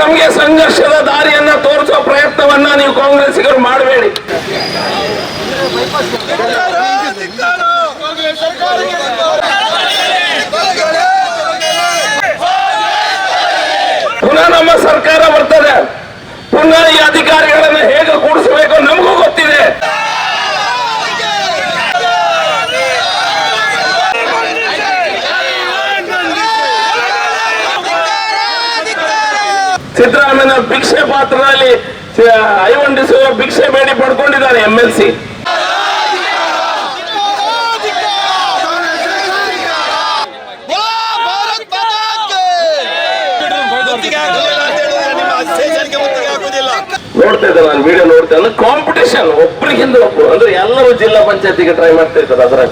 ನಮಗೆ ಸಂಘರ್ಷದ ದಾರಿಯನ್ನ ತೋರಿಸೋ ಪ್ರಯತ್ನವನ್ನ ನೀವು ಕಾಂಗ್ರೆಸ್ಸಿಗರು ಮಾಡಬೇಡಿ. ಪುನಃ ನಮ್ಮ ಸರ್ಕಾರ ಬರ್ತದೆ. ಪುನಃ ಈ ಅಧಿಕಾರಿಗಳನ್ನ ಹೇಗೆ ಕೂಡಿಸಬೇಕು? ಸಿದ್ದರಾಮಯ್ಯ ಭಿಕ್ಷೆ ಪಾತ್ರದಲ್ಲಿ ಐವಂಡಿಸುವ ಭಿಕ್ಷೆ ಬೇಡಿ ಪಡ್ಕೊಂಡಿದ್ದಾರೆ ಎಂ ಎಲ್ ಸಿ ನೋಡ್ತಾ ಇದ್ದೆ ನಾನು ವಿಡಿಯೋ ನೋಡ್ತಾ ಅಂದ್ರೆ ಕಾಂಪಿಟೇಷನ್ ಒಬ್ರಿಗಿಂದ ಒಬ್ರು. ಅಂದ್ರೆ ಎಲ್ಲರೂ ಜಿಲ್ಲಾ ಪಂಚಾಯತಿಗೆ ಟ್ರೈ ಮಾಡ್ತಾ ಇದ್ದಾರೆ ಅದರ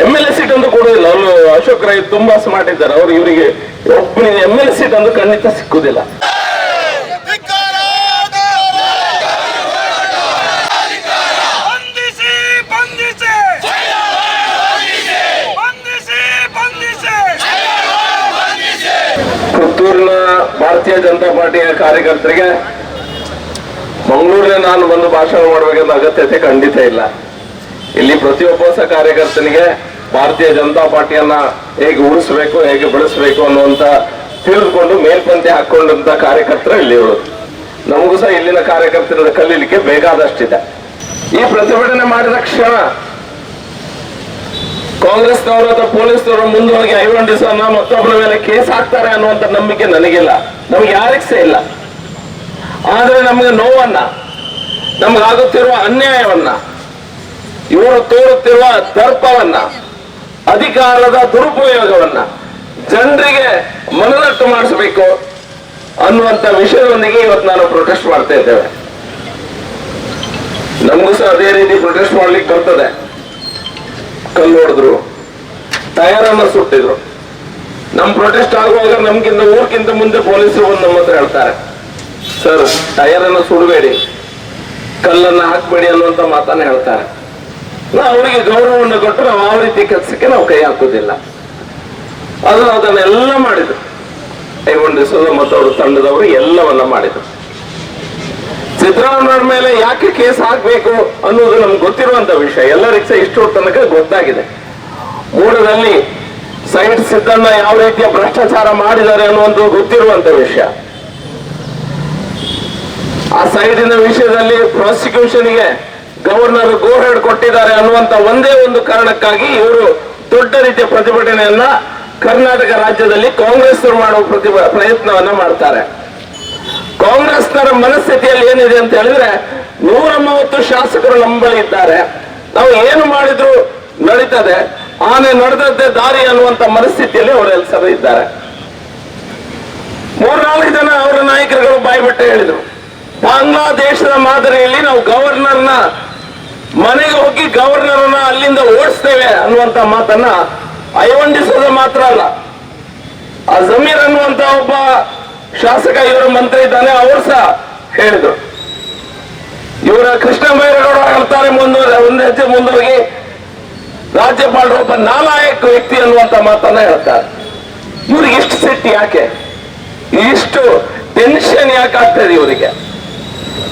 ಎಂ ಎಲ್ ಎ ಸೀಟ್ ಅಂತೂ ಕೊಡುದಿಲ್ಲ. ಅವರು ಅಶೋಕ್ ರೈ ತುಂಬಾ ಸ್ಮಾರ್ಟ್ ಇದ್ದಾರೆ. ಅವರು ಇವರಿಗೆ ಒಬ್ಬನಿಗೆ ಎಂ ಎಲ್ ಎ ಸೀಟ್ ಅಂತೂ ಖಂಡಿತ ಸಿಕ್ಕುದಿಲ್ಲ. ಪುತ್ತೂರಿನ ಭಾರತೀಯ ಜನತಾ ಪಾರ್ಟಿಯ ಕಾರ್ಯಕರ್ತರಿಗೆ ಮಂಗಳೂರಿನ ನಾನು ಬಂದು ಭಾಷಣ ಮಾಡಬೇಕಂತ ಅಗತ್ಯತೆ ಖಂಡಿತ ಇಲ್ಲ. ಇಲ್ಲಿ ಪ್ರತಿಯೊಬ್ಬ ಹೊಸ ಕಾರ್ಯಕರ್ತನಿಗೆ ಭಾರತೀಯ ಜನತಾ ಪಾರ್ಟಿಯನ್ನ ಹೇಗೆ ಉಳಿಸ್ಬೇಕು, ಹೇಗೆ ಬೆಳೆಸಬೇಕು ಅನ್ನುವಂತ ತಿಳಿದುಕೊಂಡು ಮೇಲ್ಪಂತೆ ಹಾಕೊಂಡಂತ ಕಾರ್ಯಕರ್ತರು ಇಲ್ಲಿ ಇವರು ನಮಗೂ ಸಹ ಇಲ್ಲಿನ ಕಾರ್ಯಕರ್ತರಿಂದ ಕಲೀಲಿಕ್ಕೆ ಬೇಕಾದಷ್ಟಿದೆ. ಈ ಪ್ರತಿಭಟನೆ ಮಾಡಿದ ಕ್ಷಣ ಕಾಂಗ್ರೆಸ್ನವರು ಅಥವಾ ಪೊಲೀಸ್ನವರು ಮುಂದೆ ಹೋಗಿ ಐವಂಡಿಸನ್ನ ಮತ್ತೊಬ್ಬರ ಮೇಲೆ ಕೇಸ್ ಹಾಕ್ತಾರೆ ಅನ್ನುವಂತ ನಂಬಿಕೆ ನನಗಿಲ್ಲ. ನಮ್ಗೆ ಯಾರಿಗೂ ಸಹ ಇಲ್ಲ. ಆದ್ರೆ ನಮಗೆ ನೋವನ್ನ ನಮ್ಗಾಗುತ್ತಿರುವ ಅನ್ಯಾಯವನ್ನ ಇವರು ತೋರುತ್ತಿರುವ ದರ್ಪವನ್ನ, ಅಧಿಕಾರದ ದುರುಪಯೋಗವನ್ನ ಜನರಿಗೆ ಮನದಟ್ಟು ಮಾಡಿಸಬೇಕು ಅನ್ನುವಂತ ವಿಷಯದೊಂದಿಗೆ ಇವತ್ತು ನಾನು ಪ್ರೊಟೆಸ್ಟ್ ಮಾಡ್ತಾ ಇದ್ದೇವೆ. ನಮಗೂ ಸಹ ಅದೇ ರೀತಿ ಪ್ರೊಟೆಸ್ಟ್ ಮಾಡ್ಲಿಕ್ಕೆ ಬರ್ತದೆ. ಕಲ್ಲು ಹೊಡೆದ್ರು ಟಯರನ್ನು ಸುಟ್ಟಿದ್ರು. ನಮ್ ಪ್ರೊಟೆಸ್ಟ್ ಆಗುವಾಗ ನಮ್ಗಿಂತ ಊರ್ಗಿಂತ ಮುಂದೆ ಪೊಲೀಸರು ಬಂದು ನಮ್ಮ ಹತ್ರ ಹೇಳ್ತಾರೆ. ಸರ್ ಟಯರ್ ಅನ್ನು ಸುಡಬೇಡಿ, ಕಲ್ಲನ್ನ ಹಾಕ್ಬೇಡಿ ಅನ್ನುವಂತ ಮಾತನ್ನ ಹೇಳ್ತಾರೆ. ನಾವು ಅವರಿಗೆ ಗೌರವವನ್ನು ಕೊಟ್ಟು ನಾವು ಆ ರೀತಿ ಕೆಲಸಕ್ಕೆ ನಾವು ಕೈ ಹಾಕುದಿಲ್ಲ ಅದು ಅದನ್ನೆಲ್ಲ ಮಾಡಿದ್ರು. ಕೈಗೊಂಡಿಸೋದು ಮತ್ತು ಅವರು ತಂಡದವರು ಎಲ್ಲವನ್ನ ಮಾಡಿದ್ರು. ಸಿದ್ದರಾಮಯ್ಯ ಮೇಲೆ ಯಾಕೆ ಕೇಸ್ ಹಾಕ್ಬೇಕು ಅನ್ನೋದು ನಮ್ಗೆ ಗೊತ್ತಿರುವಂತ ವಿಷಯ. ಎಲ್ಲರಿಗೂ ಸಹ ಇಷ್ಟು ತನಕ ಗೊತ್ತಾಗಿದೆ. ಮೂಡದಲ್ಲಿ ಸೈಡ್ ಸಿದ್ದಣ್ಣ ಯಾವ ರೀತಿಯ ಭ್ರಷ್ಟಾಚಾರ ಮಾಡಿದ್ದಾರೆ ಅನ್ನುವಂಥದ್ದು ಗೊತ್ತಿರುವಂತ ವಿಷಯ. ಆ ಸೈಡಿನ ವಿಷಯದಲ್ಲಿ ಪ್ರಾಸಿಕ್ಯೂಷನ್ಗೆ ಗವರ್ನರ್ ಗೋಹೆಡ್ ಕೊಟ್ಟಿದ್ದಾರೆ ಅನ್ನುವಂತ ಒಂದೇ ಒಂದು ಕಾರಣಕ್ಕಾಗಿ ಇವರು ದೊಡ್ಡ ರೀತಿಯ ಪ್ರತಿಭಟನೆಯನ್ನ ಕರ್ನಾಟಕ ರಾಜ್ಯದಲ್ಲಿ ಕಾಂಗ್ರೆಸ್ ಮಾಡುವ ಪ್ರತಿಭ, ಪ್ರಯತ್ನವನ್ನ ಮಾಡ್ತಾರೆ. ಕಾಂಗ್ರೆಸ್ನರ ಮನಸ್ಥಿತಿಯಲ್ಲಿ ಏನಿದೆ ಅಂತ ಹೇಳಿದ್ರೆ ನೂರ ಮೂವತ್ತು ಶಾಸಕರು ನಮ್ಮ ಬಳಿ ಇದ್ದಾರೆ. ನಾವು ಏನು ಮಾಡಿದ್ರು ನಡೀತದೆ. ಆನೆ ನಡೆದದ್ದೇ ದಾರಿ ಅನ್ನುವಂತ ಮನಸ್ಥಿತಿಯಲ್ಲಿ ಅವರು ಎಲ್ಸರು ಇದ್ದಾರೆ. ಮೂರ್ನಾಲ್ಕು ಜನ ಅವರ ನಾಯಕರುಗಳು ಬಾಯ್ಬಿಟ್ಟು ಹೇಳಿದ್ರು. ಬಾಂಗ್ಲಾದೇಶದ ಮಾದರಿಯಲ್ಲಿ ನಾವು ಗವರ್ನರ್ನ ಮನೆಗೆ ಹೋಗಿ ಗವರ್ನರನ್ನ ಅಲ್ಲಿಂದ ಓಡಿಸ್ತೇವೆ ಅನ್ನುವಂತ ಮಾತನ್ನ ಐವಂಡಿಸೋದು ಮಾತ್ರ ಅಲ್ಲ. ಆ ಜಮೀರ್ ಅನ್ನುವಂತ ಒಬ್ಬ ಶಾಸಕ, ಇವರ ಮಂತ್ರಿ ಇದ್ದಾನೆ, ಅವರು ಸಹ ಹೇಳಿದ್ರು. ಇವರ ಕೃಷ್ಣ ಬೈರೇಗೌಡ ಹೇಳ್ತಾರೆ ಮುಂದುವರೆ ಒಂದು ಹೆಜ್ಜೆ ಮುಂದೋಗಿ ರಾಜ್ಯಪಾಲರು ಒಬ್ಬ ನಾಲಾಯಕ ವ್ಯಕ್ತಿ ಅನ್ನುವಂತ ಮಾತನ್ನ ಹೇಳ್ತಾರೆ. ಇವ್ರಿಗೆ ಇಷ್ಟು ಸಿಟ್ಟು ಯಾಕೆ? ಇಷ್ಟು ಟೆನ್ಷನ್ ಯಾಕೆ ಆಗ್ತದೆ ಇವರಿಗೆ?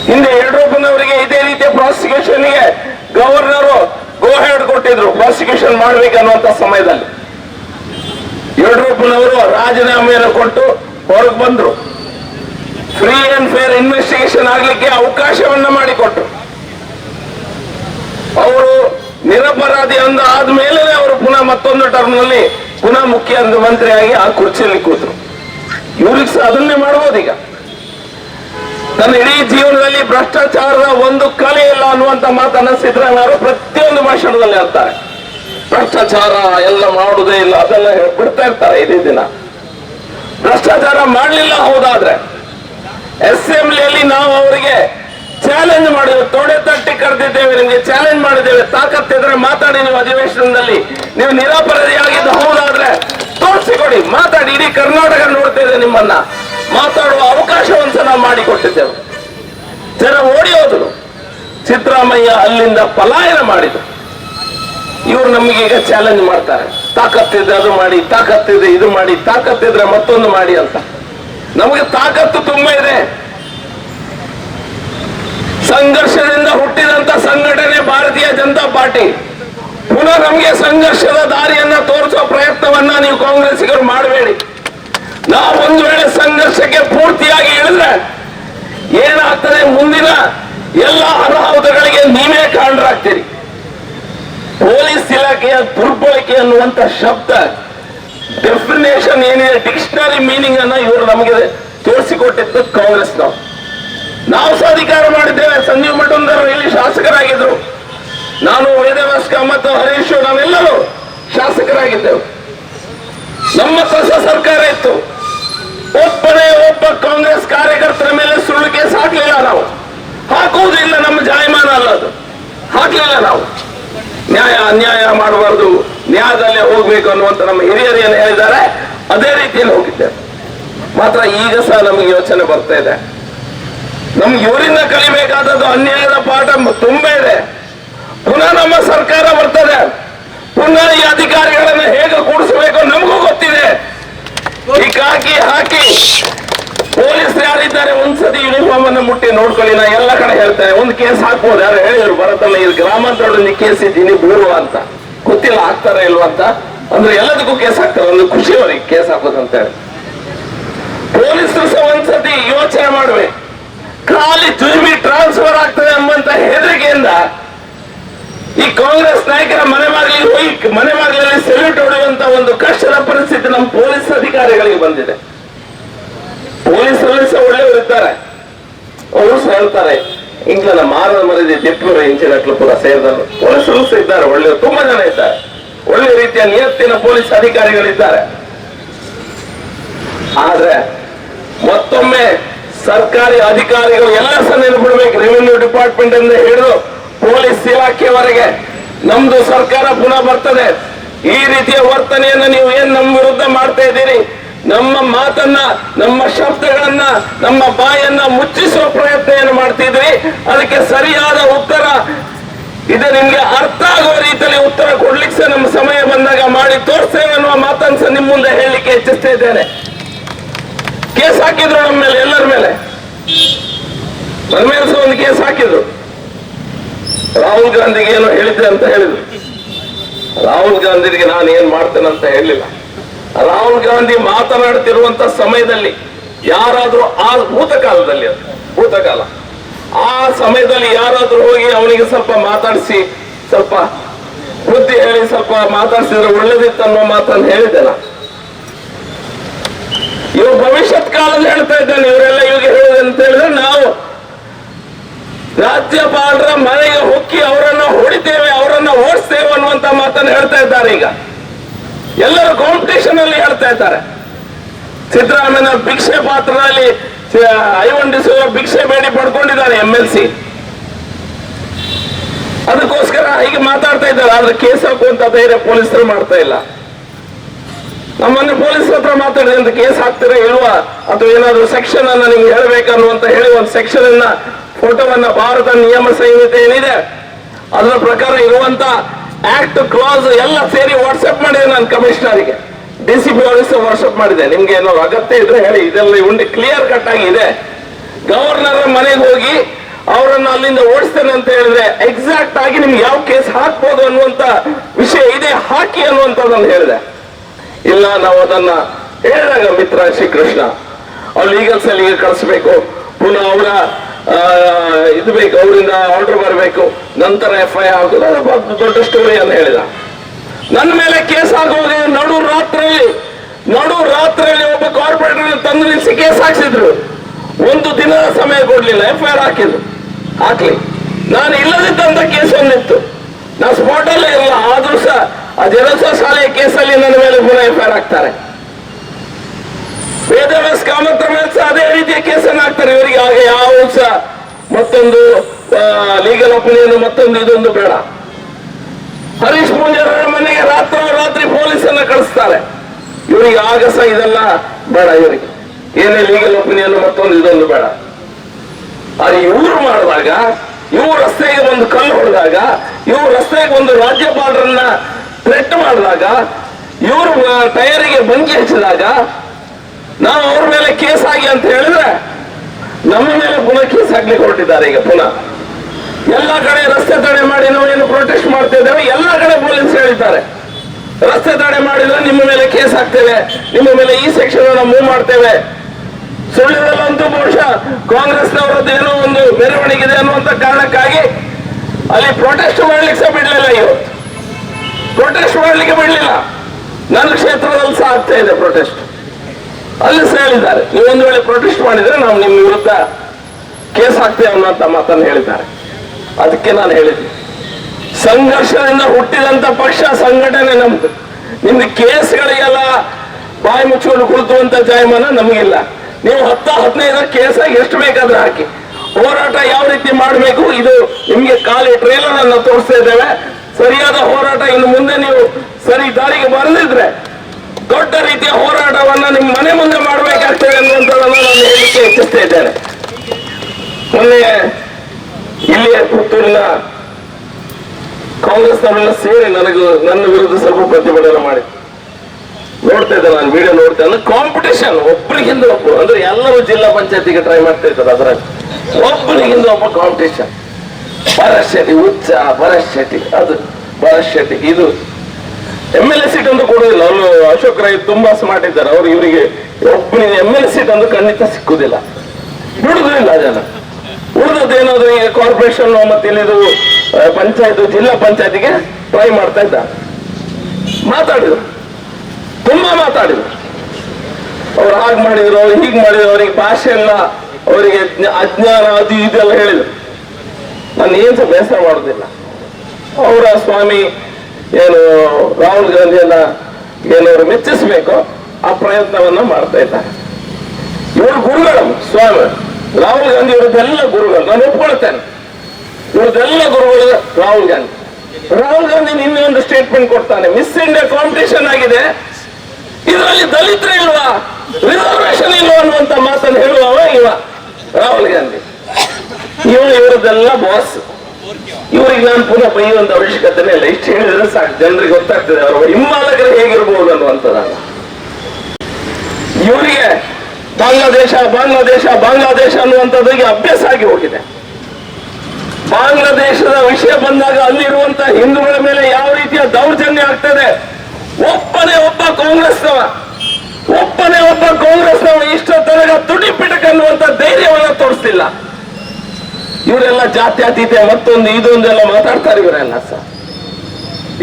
ಹಿಂದೆ ಬಂದವರಿಗೆ ಇದೇ ರೀತಿಯ ಪ್ರಾಸಿಕ್ಯೂಷನ್ಗೆ ಗವರ್ನರು ಗೋ ಹೆಡ್ ಕೊಟ್ಟಿದ್ರು ಪ್ರಾಸಿಕ್ಯೂಷನ್ ಮಾಡ್ಬೇಕನ್ನುವಂತ ಸಮಯದಲ್ಲಿ. ಯಡಿಯೂರಪ್ಪನವರು ರಾಜೀನಾಮೆಯನ್ನು ಕೊಟ್ಟು ಹೊರಗೆ ಬಂದ್ರು. ಫ್ರೀ ಅಂಡ್ ಫೇರ್ ಇನ್ವೆಸ್ಟಿಗೇಷನ್ ಆಗ್ಲಿಕ್ಕೆ ಅವಕಾಶವನ್ನ ಮಾಡಿಕೊಟ್ರು. ಅವರು ನಿರಪರಾಧಿ ಅಂದ ಆದ್ಮೇಲೆ ಅವರು ಪುನಃ ಮತ್ತೊಂದು ಟರ್ಮ್ನಲ್ಲಿ ಪುನಃ ಮುಖ್ಯಮಂತ್ರಿಯಾಗಿ ಆ ಕುರ್ಚಿಯಲ್ಲಿ ಕೂತರು. ಇವ್ರಿಗೆ ಸಹ ಅದನ್ನೇ ಮಾಡ್ಬೋದು ತನ್ನ ಇಡೀ ಜೀವನದಲ್ಲಿ ಭ್ರಷ್ಟಾಚಾರದ ಒಂದು ಕಲೆ ಇಲ್ಲ ಅನ್ನುವಂತ ಮಾತನ್ನ ಸಿದ್ದರಾಮಯ್ಯ ಪ್ರತಿಯೊಂದು ಭಾಷಣದಲ್ಲಿ ಹೇಳ್ತಾರೆ ಭ್ರಷ್ಟಾಚಾರ ಎಲ್ಲ ಮಾಡುವುದೇ ಇಲ್ಲ, ಅದೆಲ್ಲ ಬಿಡ್ತಾ ಇರ್ತಾರೆ ಇಡೀ ದಿನ. ಭ್ರಷ್ಟಾಚಾರ ಮಾಡಲಿಲ್ಲ ಹೌದಾದ್ರೆ ಅಸೆಂಬ್ಲಿಯಲ್ಲಿ ನಾವು ಅವರಿಗೆ ಚಾಲೆಂಜ್ ಮಾಡಿದ್ರು ತೊಡೆ ತಟ್ಟಿ ಕರೆದಿದ್ದೇವೆ, ನಿಮಗೆ ಚಾಲೆಂಜ್ ಮಾಡಿದ್ದೇವೆ ತಾಕತ್ತಿದ್ರೆ ಮಾತಾಡಿ ನೀವು ಅಧಿವೇಶನದಲ್ಲಿ. ನೀವು ನಿರಾಪರಾಧಿಯಾಗಿದ್ದು ಹೌದಾದ್ರೆ ತೋರಿಸಿಕೊಡಿ, ಮಾತಾಡಿ, ಇಡೀ ಕರ್ನಾಟಕ ನೋಡ್ತಾ ಇದೆ ನಿಮ್ಮನ್ನ. ಮಾತಾಡುವ ಅವಕಾಶವನ್ನು ಸಹ ನಾವು ಮಾಡಿಕೊಟ್ಟಿದ್ದೆವು. ಜನ ಓಡಿ ಹೋದರು ಸಿದ್ದರಾಮಯ್ಯ ಅಲ್ಲಿಂದ ಪಲಾಯನ ಮಾಡಿದ್ರು. ಇವರು ನಮಗೆ ಈಗ ಚಾಲೆಂಜ್ ಮಾಡ್ತಾರೆ. ತಾಕತ್ತಿದ್ರೆ ಅದು ಮಾಡಿ, ತಾಕತ್ತಿದ್ರೆ ಇದು ಮಾಡಿ, ತಾಕತ್ತಿದ್ರೆ ಮತ್ತೊಂದು ಮಾಡಿ ಅಂತ. ನಮಗೆ ತಾಕತ್ತು ತುಂಬಾ ಇದೆ. ಸಂಘರ್ಷದಿಂದ ಹುಟ್ಟಿದಂತ ಸಂಘಟನೆ ಭಾರತೀಯ ಜನತಾ ಪಾರ್ಟಿ. ಪುನಃ ನಮಗೆ ಸಂಘರ್ಷದ ದಾರಿಯನ್ನ ತೋರಿಸುವ ಪ್ರಯತ್ನವನ್ನ ನೀವು ಕಾಂಗ್ರೆಸ್ಸಿಗರು ಮಾಡಬೇಡಿ. ನಾವು ಒಂದು ವೇಳೆ ಸಂಘರ್ಷಕ್ಕೆ ಪೂರ್ತಿಯಾಗಿ ಇಳಿದ್ರೆ ಏನಾಗ್ತದೆ ಮುಂದಿನ ಎಲ್ಲ ಅನಾಹುತಗಳಿಗೆ ನೀವೇ ಕಾರಣರಾಗ್ತೀರಿ. ಪೊಲೀಸ್ ಇಲಾಖೆಯ ದುರ್ಬಳಕೆ ಅನ್ನುವಂತ ಶಬ್ದ ಡೆಫಿನೇಷನ್ ಏನಿದೆ, ಡಿಕ್ಷನರಿ ಮೀನಿಂಗ್ ಅನ್ನ ಇವರು ನಮಗೆ ತೋರಿಸಿಕೊಟ್ಟಿದ್ದು ಕಾಂಗ್ರೆಸ್ ನಾವು ಸಹ ಅಧಿಕಾರ ಮಾಡಿದ್ದೇವೆ, ಸಂಜೀವ್ ಮಠಂದವರು ಇಲ್ಲಿ ಶಾಸಕರಾಗಿದ್ರು. ನಾನು ವೇದವಾಸ್ಕ ಮತ್ತು ಹರೀಶ್ ನಾವೆಲ್ಲರೂ ಶಾಸಕರಾಗಿದ್ದೆವು. ನಮ್ಮ ಹೊಸ ಸರ್ಕಾರ ಇತ್ತು. ಒಬ್ಬನೇ ಒಬ್ಬ ಕಾಂಗ್ರೆಸ್ ಕಾರ್ಯಕರ್ತರ ಮೇಲೆ ಸುಳ್ಳು ಕೇಸ್ ಹಾಕ್ಲಿಲ್ಲ ನಾವು. ಹಾಕುವುದಿಲ್ಲ ನಮ್ಮ ಜಾಯಮಾನ ಅಲ್ಲ ಅದು. ಹಾಕಲಿಲ್ಲ ನಾವು. ನ್ಯಾಯ, ಅನ್ಯಾಯ ಮಾಡಬಾರ್ದು. ನ್ಯಾಯದಲ್ಲೇ ಹೋಗ್ಬೇಕು ಅನ್ನುವಂತ ನಮ್ಮ ಹಿರಿಯರು ಏನು ಹೇಳಿದ್ದಾರೆ, ಅದೇ ರೀತಿಯಲ್ಲಿ ಹೋಗಿದ್ದೇವೆ ಮಾತ್ರ ಈಗ ಸಹ ನಮಗೆ ಯೋಚನೆ ಬರ್ತಾ ಇದೆ. ನಮ್ಗೆ ಇವರಿಂದ ಕಲಿಬೇಕಾದದ್ದು ಅನ್ಯಾಯದ ಪಾಠ ತುಂಬ ಇದೆ. ಪುನಃ ನಮ್ಮ ಸರ್ಕಾರ ಬರ್ತದೆ. ಈ ಅಧಿಕಾರಿಗಳನ್ನು ಹೇಗೆ ಕೂಡಿಸಬೇಕು ನಮಗೂ ಗೊತ್ತಿದೆ. ಈ ಕಾಕಿ ಹಾಕಿ. ಪೊಲೀಸ್ ಯಾರಿದ್ದಾರೆ ಒಂದ್ಸತಿ ಯೂನಿಫಾರ್ಮ್ ಅನ್ನು ಮುಟ್ಟಿ ನೋಡ್ಕೊಳ್ಳಿ, ನಾ ಎಲ್ಲ ಕಡೆ ಹೇಳ್ತೇನೆ. ಒಂದು ಕೇಸ್ ಹಾಕ್ಬೋದು, ಯಾರು ಹೇಳಿದ್ರು ಬರತ್ತಲ್ಲ, ಇಲ್ಲಿ ಗ್ರಾಮಾಂತರದಲ್ಲಿ ಕೇಸ್ ಇದ್ದೀನಿ, ಬೂರು ಅಂತ. ಗೊತ್ತಿಲ್ಲ ಹಾಕ್ತಾರ ಇಲ್ವಾ ಅಂತ. ಅಂದ್ರೆ ಎಲ್ಲದಕ್ಕೂ ಕೇಸ್ ಹಾಕ್ತಾರೆ, ಒಂದು ಖುಷಿ ಅವರಿಗೆ ಕೇಸ್ ಹಾಕೋದಂತ ಹೇಳಿ ಪೊಲೀಸರು ಸಹ ಒಂದ್ಸತಿ ಯೋಚನೆ ಮಾಡ್ಬೇಕು. ಖಾಲಿ ತುರ್ಬಿ ಟ್ರಾನ್ಸ್ಫರ್ ಆಗ್ತದೆ ಎಂಬಂತ ಹೆದರಿಕೆಯಿಂದ ಈ ಕಾಂಗ್ರೆಸ್ ನಾಯಕರ ಮನೆ ಬಾಗಿಲಿಗೆ ಹೋಗಿ ಮನೆ ಸೆಲ್ಯೂಟ್ ಹೊಡೆಯುವಂತ ಒಂದು ಕಷ್ಟದ ಪರಿಸ್ಥಿತಿ ನಮ್ಮ ಪೊಲೀಸ್ ಅಧಿಕಾರಿಗಳಿಗೆ ಬಂದಿದೆ. ಪೊಲೀಸರಲ್ಲಿ ಸಹ ಒಳ್ಳೆಯವರು ಇದ್ದಾರೆ. ಅವರು ಸಹ ಹೇಳ್ತಾರೆ ಇಂಗ್ಲೆಂಡ್ ಮಾರದ ಮರದಿ ದಿಪ್ಪುರ ಇಂಚಿನ ಕೂಡ ಸೇರಿದರು ಪೊಲೀಸರು ಸಹ ಇದ್ದಾರೆ, ಒಳ್ಳೆಯವರು, ತುಂಬಾ ಜನ ಇದ್ದಾರೆ. ಒಳ್ಳೆ ರೀತಿಯ ನಿಯತ್ತಿನ ಪೊಲೀಸ್ ಅಧಿಕಾರಿಗಳಿದ್ದಾರೆ. ಆದ್ರೆ ಮತ್ತೊಮ್ಮೆ ಸರ್ಕಾರಿ ಅಧಿಕಾರಿಗಳು ಎಲ್ಲ ಸಹ ನೆನಪಿಡ್ಬೇಕು ರೆವಿನ್ಯೂ ಡಿಪಾರ್ಟ್ಮೆಂಟ್ ಎಂದು ಹಿಡಿದು ಪೊಲೀಸ್ ಇಲಾಖೆಯವರೆಗೆ ನಮ್ದು ಸರ್ಕಾರ ಪುನಃ ಬರ್ತದೆ. ಈ ರೀತಿಯ ವರ್ತನೆಯನ್ನು ನೀವು ಏನ್ ನಮ್ಮ ವಿರುದ್ಧ ಮಾಡ್ತಾ ಇದ್ದೀರಿ? ನಮ್ಮ ಮಾತನ್ನ, ನಮ್ಮ ಶಬ್ದಗಳನ್ನ, ನಮ್ಮ ಬಾಯನ್ನ ಮುಚ್ಚಿಸುವ ಪ್ರಯತ್ನ ಏನು ಮಾಡ್ತಿದ್ರಿ ಅದಕ್ಕೆ ಸರಿಯಾದ ಉತ್ತರ, ಇದು ನಿಮ್ಗೆ ಅರ್ಥ ಆಗುವ ರೀತಿಯಲ್ಲಿ ಉತ್ತರ ಕೊಡ್ಲಿಕ್ಕೆ ನಮ್ಮ ಸಮಯ ಬಂದಾಗ ಮಾಡಿ ತೋರಿಸ್ತೇವೆ ಅನ್ನುವ ಮಾತನ್ನು ಸಹ ನಿಮ್ಮ ಮುಂದೆ ಹೇಳಲಿಕ್ಕೆ ಹೆಚ್ಚಿಸ್ತಾ ಇದ್ದೇನೆ. ಕೇಸ್ ಹಾಕಿದ್ರು ನಮ್ಮ ಮೇಲೆ, ಎಲ್ಲರ ಮೇಲೆ. ನನ್ನ ಮೇಲೆ ಸಹ ಒಂದು ಕೇಸ್ ಹಾಕಿದ್ರು. ರಾಹುಲ್ ಗಾಂಧಿಗೆ ಏನೋ ಹೇಳಿದ್ದೆ ಅಂತ ಹೇಳಿದ್ರು. ರಾಹುಲ್ ಗಾಂಧಿಗೆ ನಾನು ಏನ್ ಮಾಡ್ತೇನೆ ಅಂತ ಹೇಳಿಲ್ಲ. ರಾಹುಲ್ ಗಾಂಧಿ ಮಾತನಾಡ್ತಿರುವಂತ ಸಮಯದಲ್ಲಿ ಯಾರಾದ್ರೂ ಆ ಭೂತಕಾಲದಲ್ಲಿ ಅದು, ಭೂತಕಾಲ. ಆ ಸಮಯದಲ್ಲಿ ಯಾರಾದ್ರೂ ಹೋಗಿ ಅವನಿಗೆ ಸ್ವಲ್ಪ ಮಾತಾಡಿಸಿ, ಸ್ವಲ್ಪ ಬುದ್ಧಿ ಹೇಳಿ, ಸ್ವಲ್ಪ ಮಾತಾಡಿಸಿದ್ರೆ ಒಳ್ಳೇದಿತ್ತು ಅನ್ನೋ ಮಾತನ್ನು ಹೇಳಿದೆ ನಾನು. ಇವು ಭವಿಷ್ಯತ್ ಕಾಲದಲ್ಲಿ ಹೇಳ್ತಾ ಇದ್ದಾನೆ, ಇವರೆಲ್ಲ ಇವಾಗ ಹೇಳಿದೆ ಅಂತ ಹೇಳಿದ್ರೆ ನಾವು ರಾಜ್ಯಪಾಲರ ಮನೆಗೆ ಹೊಕ್ಕಿ ಅವರನ್ನ ಹೊಡಿತೇವೆ, ಅವರನ್ನ ಓಡಿಸ್ತೇವೆ ಅನ್ನುವಂತ ಮಾತನ್ನು ಹೇಳ್ತಾ ಇದ್ದಾರೆ ಈಗ. ಎಲ್ಲರೂ ಕಾಂಪಿಟೇಷನ್ ಅಲ್ಲಿ ಹೇಳ್ತಾ ಇದ್ದಾರೆ. ಸಿದ್ದರಾಮಯ್ಯನ ಭಿಕ್ಷೆ ಪಾತ್ರದಲ್ಲಿ ಐವಂಡಿಸುವ ಭಿಕ್ಷೆ ಬೇಡಿ ಪಡ್ಕೊಂಡಿದ್ದಾರೆ ಎಂ ಎಲ್ ಸಿ ಅದಕ್ಕೋಸ್ಕರ ಹೀಗೆ ಮಾತಾಡ್ತಾ ಇದ್ದಾರೆ, ಆದ್ರೆ ಕೇಸ್ ಹಾಕುವಂತ ಧೈರ್ಯ ಪೊಲೀಸರು ಮಾಡ್ತಾ ಇಲ್ಲ. ನಮ್ಮನ್ನು ಪೊಲೀಸ್ ಹತ್ರ ಮಾತಾಡಿ ಅಂತ ಕೇಸ್ ಹಾಕ್ತೀರಾ ಇಲ್ವಾ? ಅಥವಾ ಏನಾದ್ರು ಸೆಕ್ಷನ್ ಅನ್ನ ನಿಮ್ಗೆ ಹೇಳ್ಬೇಕನ್ನುವಂತ ಹೇಳಿ, ಒಂದು ಸೆಕ್ಷನ್ ಅನ್ನ ಫೋಟೋವನ್ನ ಭಾರತ ನಿಯಮ ಸಂಹಿತೆ ಏನಿದೆ, ಅದರ ಪ್ರಕಾರ ಇರುವಂತ ಆಕ್ಟ್ ಕ್ಲಾಸ್ ಎಲ್ಲ ಸೇರಿ ವಾಟ್ಸ್ಆಪ್ ಮಾಡಿದೆ ನಾನು ಕಮಿಷನರ್ಗೆ ಡಿ ಸಿ ಪಿ ಅವರಿಗೆ ವಾಟ್ಸ್ಆಪ್ ಮಾಡಿದೆ. ನಿಮ್ಗೆ ಏನೋ ಅಗತ್ಯ ಇದ್ರೆ ಹೇಳಿ. ಇದೆಲ್ಲ ಉಂಡೆ ಕ್ಲಿಯರ್ ಕಟ್ ಆಗಿದೆ ಗವರ್ನರ್ ಮನೆಗೆ ಹೋಗಿ ಅವರನ್ನ ಅಲ್ಲಿಂದ ಓಡಿಸ್ತೇನೆ ಅಂತ ಹೇಳಿದ್ರೆ ಎಕ್ಸಾಕ್ಟ್ ಆಗಿ ನಿಮ್ಗೆ ಯಾವ ಕೇಸ್ ಹಾಕ್ಬೋದು ಅನ್ನುವಂತ ವಿಷಯ ಇದೆ. ಹಾಕಿ ಅನ್ನುವಂಥದ್ದನ್ನು ಹೇಳಿದೆ. ಇಲ್ಲ, ನಾವು ಅದನ್ನ ಹೇಳಿದಾಗ ಮಿತ್ರ ಶ್ರೀಕೃಷ್ಣ ಅವ್ರು ಲೀಗಲ್ಸ್ ಸೆಲ್ಗೆ ಕಳಿಸ್ಬೇಕು. ಪುನಃ ಅವರ ಇದು ಬೇಕು, ಅವರಿಂದ ಆರ್ಡರ್ ಬರಬೇಕು. ನಂತರ ಎಫ್ ಐ ಆಗುದು ದೊಡ್ಡ ಸ್ಟೋರಿ ಅಂತ ಹೇಳಿದ. ನನ್ನ ಮೇಲೆ ಕೇಸ್ ಆಗುವಾಗ ನಡು ರಾತ್ರಿಯಲ್ಲಿ ನಡು ರಾತ್ರಿಯಲ್ಲಿ ಒಬ್ಬ ಕಾರ್ಪೊರೇಟರ್ ತಂದು ನಿಲ್ಲಿಸಿ ಕೇಸ್ ಹಾಕ್ಸಿದ್ರು. ಒಂದು ದಿನದ ಸಮಯ ಕೊಡ್ಲಿಲ್ಲ ಎಫ್ ಐ ಆರ್ ಹಾಕಿದ್ರು. ಹಾಕ್ಲಿ. ನಾನು ಇಲ್ಲದಿದ್ದಂತ ಕೇಸ್ ಒಂದಿತ್ತು. ನಾ ಸ್ಪಾಟ್ ಅಲ್ಲೇ ಇರಲ್ಲ, ಆದ್ರೂ ಸಹ ಆ ಜನಸ ಶಾಲೆಯ ಕೇಸಲ್ಲಿ ನನ್ನ ಮೇಲೆ ಪುನಃ ಎಫ್ ಐ ಆರ್ ಹಾಕ್ತಾರೆ. ವೇದವ್ಯಾಸ ಕಾಮತ್ರ ಸಹ ಮತ್ತೊಂದು ಲೀಗಲ್ ಒಪಿನಿಯನ್ ಮತ್ತೊಂದು, ಇದೊಂದು ಬೇಡ. ಹರೀಶ್ ಪೂಂಜಾರರ ಮನೆಗೆ ರಾತ್ರಿ ರಾತ್ರಿ ಪೊಲೀಸನ್ನ ಕಳಿಸ್ತಾರೆ. ಇವರಿಗೆ ಆಗಸ ಇದೆಲ್ಲ ಬೇಡ ಇವರಿಗೆ. ಏನೇ ಲೀಗಲ್ ಒಪಿನಿಯನ್ ಮತ್ತೊಂದು, ಇದೊಂದು ಬೇಡ. ಆದ್ರೆ ಇವ್ರು ಮಾಡಿದಾಗ ಇವ್ರು ರಸ್ತೆಗೆ ಒಂದು ಕಲ್ಲು ಹೊಡೆದಾಗ, ಇವ್ರು ರಸ್ತೆಗೆ ಒಂದು ರಾಜ್ಯಪಾಲರನ್ನ ಥ್ರೆಟ್ ಮಾಡಿದಾಗ, ಇವರು ಟೈರಿಗೆ ಬೆಂಕಿ ಹಚ್ಚಿದಾಗ, ನಾವು ಅವ್ರ ಮೇಲೆ ಕೇಸ್ ಆಗಿ ಅಂತ ಹೇಳಿದ್ರೆ ನಮ್ಮ ಮೇಲೆ ಪುನಃ ಕೇಸ್ ಹಾಕ್ಲಿಕ್ಕೆ ಹೊರಟಿದ್ದಾರೆ ಈಗ ಪುನಃ. ಎಲ್ಲ ಕಡೆ ರಸ್ತೆ ತಡೆ ಮಾಡಿ ನಾವು ಏನು ಪ್ರೊಟೆಸ್ಟ್ ಮಾಡ್ತಾ ಇದ್ದೇವೆ, ಎಲ್ಲ ಕಡೆ ಪೊಲೀಸ್ ಹೇಳಿದ್ದಾರೆ. ರಸ್ತೆ ತಡೆ ಮಾಡಿದ್ರೆ ನಿಮ್ಮ ಮೇಲೆ ಕೇಸ್ ಹಾಕ್ತೇವೆ, ನಿಮ್ಮ ಮೇಲೆ ಈ ಸೆಕ್ಷನ್ ಅನ್ನ ಮೂವ್ ಮಾಡ್ತೇವೆ. ಸುಳ್ಳಿನಲ್ಲಂತೂ ಬಹುಶಃ ಕಾಂಗ್ರೆಸ್ನವರದ್ದು ಏನೋ ಒಂದು ಮೆರವಣಿಗೆ ಇದೆ ಅನ್ನುವಂತ ಕಾರಣಕ್ಕಾಗಿ ಅಲ್ಲಿ ಪ್ರೊಟೆಸ್ಟ್ ಮಾಡ್ಲಿಕ್ಕೆ ಸಹ ಬಿಡ್ಲಿಲ್ಲ ಇವತ್ತು ಪ್ರೊಟೆಸ್ಟ್ ಮಾಡ್ಲಿಕ್ಕೆ ಬಿಡ್ಲಿಲ್ಲ. ನನ್ನ ಕ್ಷೇತ್ರದಲ್ಲಿ ಸಹ ಆಗ್ತಾ ಇದೆ ಪ್ರೊಟೆಸ್ಟ್ ಅಲ್ಲಿ ಹೇಳಿದ್ದಾರೆ ನೀವು ಒಂದು ವೇಳೆ ಪ್ರೊಟೆಸ್ಟ್ ಮಾಡಿದ್ರೆ ನಾವು ನಿಮ್ಮ ವಿರುದ್ಧ ಕೇಸ್ ಹಾಕ್ತೇವೆ ಅಂತ ಮಾತನ್ನು ಹೇಳಿದ್ದಾರೆ. ಅದಕ್ಕೆ ನಾನು ಹೇಳಿದ್ದೆ. ಸಂಘರ್ಷದಿಂದ ಹುಟ್ಟಿದಂತ ಪಕ್ಷ, ಸಂಘಟನೆ ನಮ್ದು. ನಿಮ್ದು ಕೇಸ್ಗಳಿಗೆಲ್ಲ ಬಾಯಿ ಮುಚ್ಚಿಕೊಂಡು ಕುಳಿತುವಂತ ಜಾಯಮಾನ ನಮಗಿಲ್ಲ. ನೀವು ಹತ್ತ ಹದಿನೈದು ಕೇಸಾಗಿ ಎಷ್ಟು ಬೇಕಾದ್ರೆ ಹಾಕಿ. ಹೋರಾಟ ಯಾವ ರೀತಿ ಮಾಡಬೇಕು, ಇದು ನಿಮ್ಗೆ ಖಾಲಿ ಟ್ರೇಲರ್ ಅನ್ನ ತೋರಿಸ್ತಾ ಇದ್ದೇವೆ. ಸರಿಯಾದ ಹೋರಾಟ ಇನ್ನು ಮುಂದೆ ನೀವು ಸರಿ ದಾರಿಗೆ ಬರೆದಿದ್ರೆ ದೊಡ್ಡ ರೀತಿಯ ಹೋರಾಟವನ್ನ ನಿಮ್ಮ ಮನೆ ಮುಂದೆ ಮಾಡಬೇಕಾಗ್ತದೆ ಅನ್ನುವಂಥದ್ದನ್ನು ನಾನು ಹೇಳಿಕೆ ಇಚ್ಛಿಸ್ತಾ ಇದ್ದೇನೆ. ಮೊನ್ನೆ ಇಲ್ಲಿಯ ಪುತ್ತೂರಿನ ಕಾಂಗ್ರೆಸ್ನವರೆಲ್ಲ ಸೇರಿ ನನಗೆ ನನ್ನ ವಿರುದ್ಧ ಸ್ವಲ್ಪ ಪ್ರತಿಭಟನೆ ಮಾಡಿ. ನೋಡ್ತಾ ಇದ್ದೆ ನಾನು ವಿಡಿಯೋ ನೋಡ್ತಾ ಅಂದ್ರೆ ಕಾಂಪಿಟೇಷನ್ ಒಬ್ಬರಿಗಿಂದ ಒಬ್ಬರು ಅಂದ್ರೆ ಎಲ್ಲರೂ ಜಿಲ್ಲಾ ಪಂಚಾಯತಿಗೆ ಟ್ರೈ ಮಾಡ್ತಾ ಇದ್ದಾರೆ ಅದರಲ್ಲಿ. ಒಬ್ಬರಿಗಿಂದ ಒಬ್ಬ ಕಾಂಪಿಟೇಷನ್ ಭರತ್ ಶೆಟ್ಟಿ ಉಚ್ಚ ಭರತ್ ಅದು ಭರತ್ ಶೆಟ್ಟಿ, ಇದು. ಎಂ ಎಲ್ ಎ ಸೀಟ್ ಅಂತೂ ಕೊಡೋದಿಲ್ಲ ಅವರು ಅಶೋಕ್ ರೈ ತುಂಬಾ ಸ್ಮಾರ್ಟ್ ಇದ್ದಾರೆ. ಅವ್ರು ಇವರಿಗೆ ಒಬ್ಬನಿಗೆ ಎಂ ಎಲ್ ಎ ಸೀಟ್ ಅಂತೂ ಖಂಡಿತ ಸಿಕ್ಕುದಿಲ್ಲ. ಬಿಡುದಿಲ್ಲ ಜನ. ಉಳಿದದ್ದು ಏನಾದ್ರು ಈಗ ಕಾರ್ಪೊರೇಷನ್ ಮತ್ತೆ ಇಲ್ಲಿದು ಪಂಚಾಯತ್, ಜಿಲ್ಲಾ ಪಂಚಾಯತಿಗೆ ಟ್ರೈ ಮಾಡ್ತಾ ಇದ್ದ. ಮಾತಾಡಿದ್ರು. ತುಂಬಾ ಮಾತಾಡಿದ್ರು. ಅವ್ರು ಹಾಗೆ ಮಾಡಿದ್ರು, ಅವ್ರು ಹೀಗೆ ಮಾಡಿದ್ರು, ಅವರಿಗೆ ಭಾಷೆ ಎಲ್ಲ ಅವರಿಗೆ ಜ್ಞ- ಅಜ್ಞಾನ ಅದು ಇದೆಲ್ಲ ಹೇಳಿದ್ರು. ನಾನು ಏನ್ ಸಹ ಬೇಸರ ಮಾಡುದಿಲ್ಲ. ಅವರ ಸ್ವಾಮಿ ಏನು ರಾಹುಲ್ ಗಾಂಧಿಯನ್ನ ಮೆಚ್ಚಿಸಬೇಕು ಮೆಚ್ಚಿಸ್ಬೇಕು? ಆ ಪ್ರಯತ್ನವನ್ನ ಮಾಡ್ತಾ ಇದ್ದಾರೆ. ಇವರು ಗುರುಗಳು, ಸ್ವಾಮಿ. ರಾಹುಲ್ ಗಾಂಧಿ ಇವರದ್ದೆಲ್ಲ ಗುರುಗಳು. ನಾನು ಒಪ್ಕೊಳ್ತೇನೆ. ಇವರದ್ದೆಲ್ಲ ಗುರುಗಳು ರಾಹುಲ್ ಗಾಂಧಿ. ರಾಹುಲ್ ಗಾಂಧಿ ನಿನ್ನೆ ಒಂದು ಸ್ಟೇಟ್ಮೆಂಟ್ ಕೊಡ್ತಾನೆ. ಮಿಸ್ ಇಂಡಿಯಾ ಕಾಂಪಿಟೇಷನ್ ಆಗಿದೆ. ಇದರಲ್ಲಿ ದಲಿತರು ಇಲ್ವಾ? ರಿಸರ್ವೇಶನ್ ಇಲ್ವಾ ಅನ್ನುವಂತ ಮಾತನ್ನು ಹೇಳುವವ ಇವ ರಾಹುಲ್ ಗಾಂಧಿ. ಇವರು ಇವರದ್ದೆಲ್ಲ ಬಾಸ್ ಇವರಿಗೆ ನಾನು ಪುನಃ ಬೈಯುವಂತ ಅವಶ್ಯಕತೆನೇ ಇಲ್ಲ. ಇಷ್ಟು ಹೇಳಿದ್ರೆ ಸಾಕು. ಜನರಿಗೆ ಗೊತ್ತಾಗ್ತದೆ ಅವರು. ಹಿಂಬಾಲಕರು ಹೇಗಿರ್ಬೋದು ಅನ್ನುವಂಥದ್ದಲ್ಲ ಇವರಿಗೆ ಬಾಂಗ್ಲಾದೇಶ ಬಾಂಗ್ಲಾದೇಶ ಬಾಂಗ್ಲಾದೇಶ ಅನ್ನುವಂಥದ್ದಿಗೆ ಅಭ್ಯಾಸ ಆಗಿ ಹೋಗಿದೆ. ಬಾಂಗ್ಲಾದೇಶದ ವಿಷಯ ಬಂದಾಗ ಅಲ್ಲಿರುವಂತಹ ಹಿಂದೂಗಳ ಮೇಲೆ ಯಾವ ರೀತಿಯ ದೌರ್ಜನ್ಯ ಆಗ್ತದೆ? ಒಬ್ಬನೇ ಒಬ್ಬ ಕಾಂಗ್ರೆಸ್ನವ. ಒಬ್ಬನೇ ಒಬ್ಬ ಕಾಂಗ್ರೆಸ್ನವ ಇಷ್ಟ ತನಕ ತುಟಿ ಪಿಟಕ್ ಅನ್ನುವಂತ ಧೈರ್ಯವನ್ನ ತೋರಿಸ್ತಿಲ್ಲ ಇವರೆಲ್ಲ ಜಾತ್ಯತೀತ ಮತ್ತೊಂದು ಇದೊಂದೆಲ್ಲ ಮಾತಾಡ್ತಾರೆ ಇವರೆಲ್ಲ ಸರ್.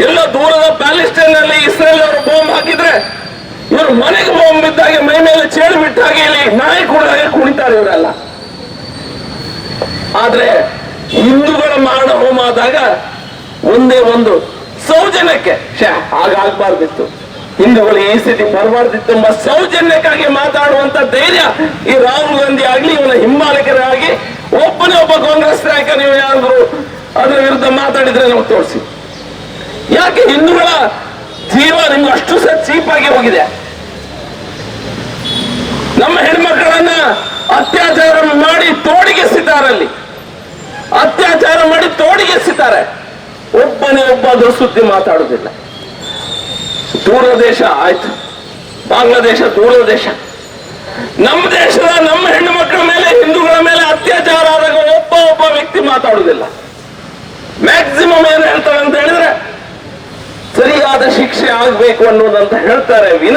ಎಲ್ಲ ದೂರದ ಪ್ಯಾಲೆಸ್ಟೈನ್ನಲ್ಲಿ ಇಸ್ರೇಲ್ ಅವರು ಬಾಂಬ್ ಹಾಕಿದ್ರೆ, ಇವರು ಮನೆಗೆ ಬಾಂಬ್ ಬಿದ್ದಾಗೆ ಮೈ ಮೇಲೆ ಚೇಳು ಇಲ್ಲಿ ನಾಯಿ ಕೂಡ ಕುಣಿತಾರೆ ಇವರೆಲ್ಲ. ಆದ್ರೆ ಹಿಂದೂಗಳ ಮಾರಣ ಹೋಮ ಆದಾಗ ಒಂದೇ ಒಂದು ಸೌಜನ್ಯಕ್ಕೆ ಶಾ ಹಾಗಾಗ್ಬಾರ್ದಿತ್ತು ಹಿಂದೂಗಳು ಈ ಸ್ಥಿತಿ ಬರಬಾರ್ದಿತ್ತು ಸೌಜನ್ಯಕ್ಕಾಗಿ ಮಾತಾಡುವಂತ ಧೈರ್ಯ ಈ ರಾಹುಲ್ ಗಾಂಧಿ ಆಗ್ಲಿ, ಇವನ ಹಿಂಬಾಲಕರಾಗಿ ಒಬ್ಬನೇ ಒಬ್ಬ ಕಾಂಗ್ರೆಸ್ ನಾಯಕ ನೀವು ಯಾರಾದ್ರು ಅದರ ವಿರುದ್ಧ ಮಾತಾಡಿದ್ರೆ ನಮ್ಗೆ ತೋರಿಸಿ. ಯಾಕೆ ಹಿಂದೂಗಳ ಜೀವ ನಿಮ್ಗೆ ಅಷ್ಟು ಸಹ ಚೀಪ್ ಆಗಿ ಹೋಗಿದೆ? ನಮ್ಮ ಹೆಣ್ಮಕ್ಕಳನ್ನ ಅತ್ಯಾಚಾರ ಮಾಡಿ ತೋಡಿಗೆಸಿದ್ದಾರಲ್ಲಿ. ಅತ್ಯಾಚಾರ ಮಾಡಿ ತೋಡಿಗೆಸಿದ್ದಾರೆ. ಒಬ್ಬನೇ ಒಬ್ಬ ಸುದ್ದಿ ಮಾತಾಡುದಿಲ್ಲ ದೂರ ದೇಶ ಆಯ್ತು. ಬಾಂಗ್ಲಾದೇಶ ದೂರ ದೇಶ ನಮ್ಮ ದೇಶದ ನಮ್ಮ ಹೆಣ್ಣು ಮಕ್ಕಳ ಮೇಲೆ, ಹಿಂದೂಗಳ ಮೇಲೆ ಅತ್ಯಾಚಾರ ಆದಾಗ ಒಬ್ಬ ಒಬ್ಬ ವ್ಯಕ್ತಿ ಮಾತಾಡುವುದಿಲ್ಲ. ಮ್ಯಾಕ್ಸಿಮಮ್ ಏನ್ ಹೇಳ್ತಾರೆ ಅಂತ ಹೇಳಿದ್ರೆ, ಸರಿಯಾದ ಶಿಕ್ಷೆ ಆಗ್ಬೇಕು ಅನ್ನೋದಂತ ಹೇಳ್ತಾರೆ ವಿನ.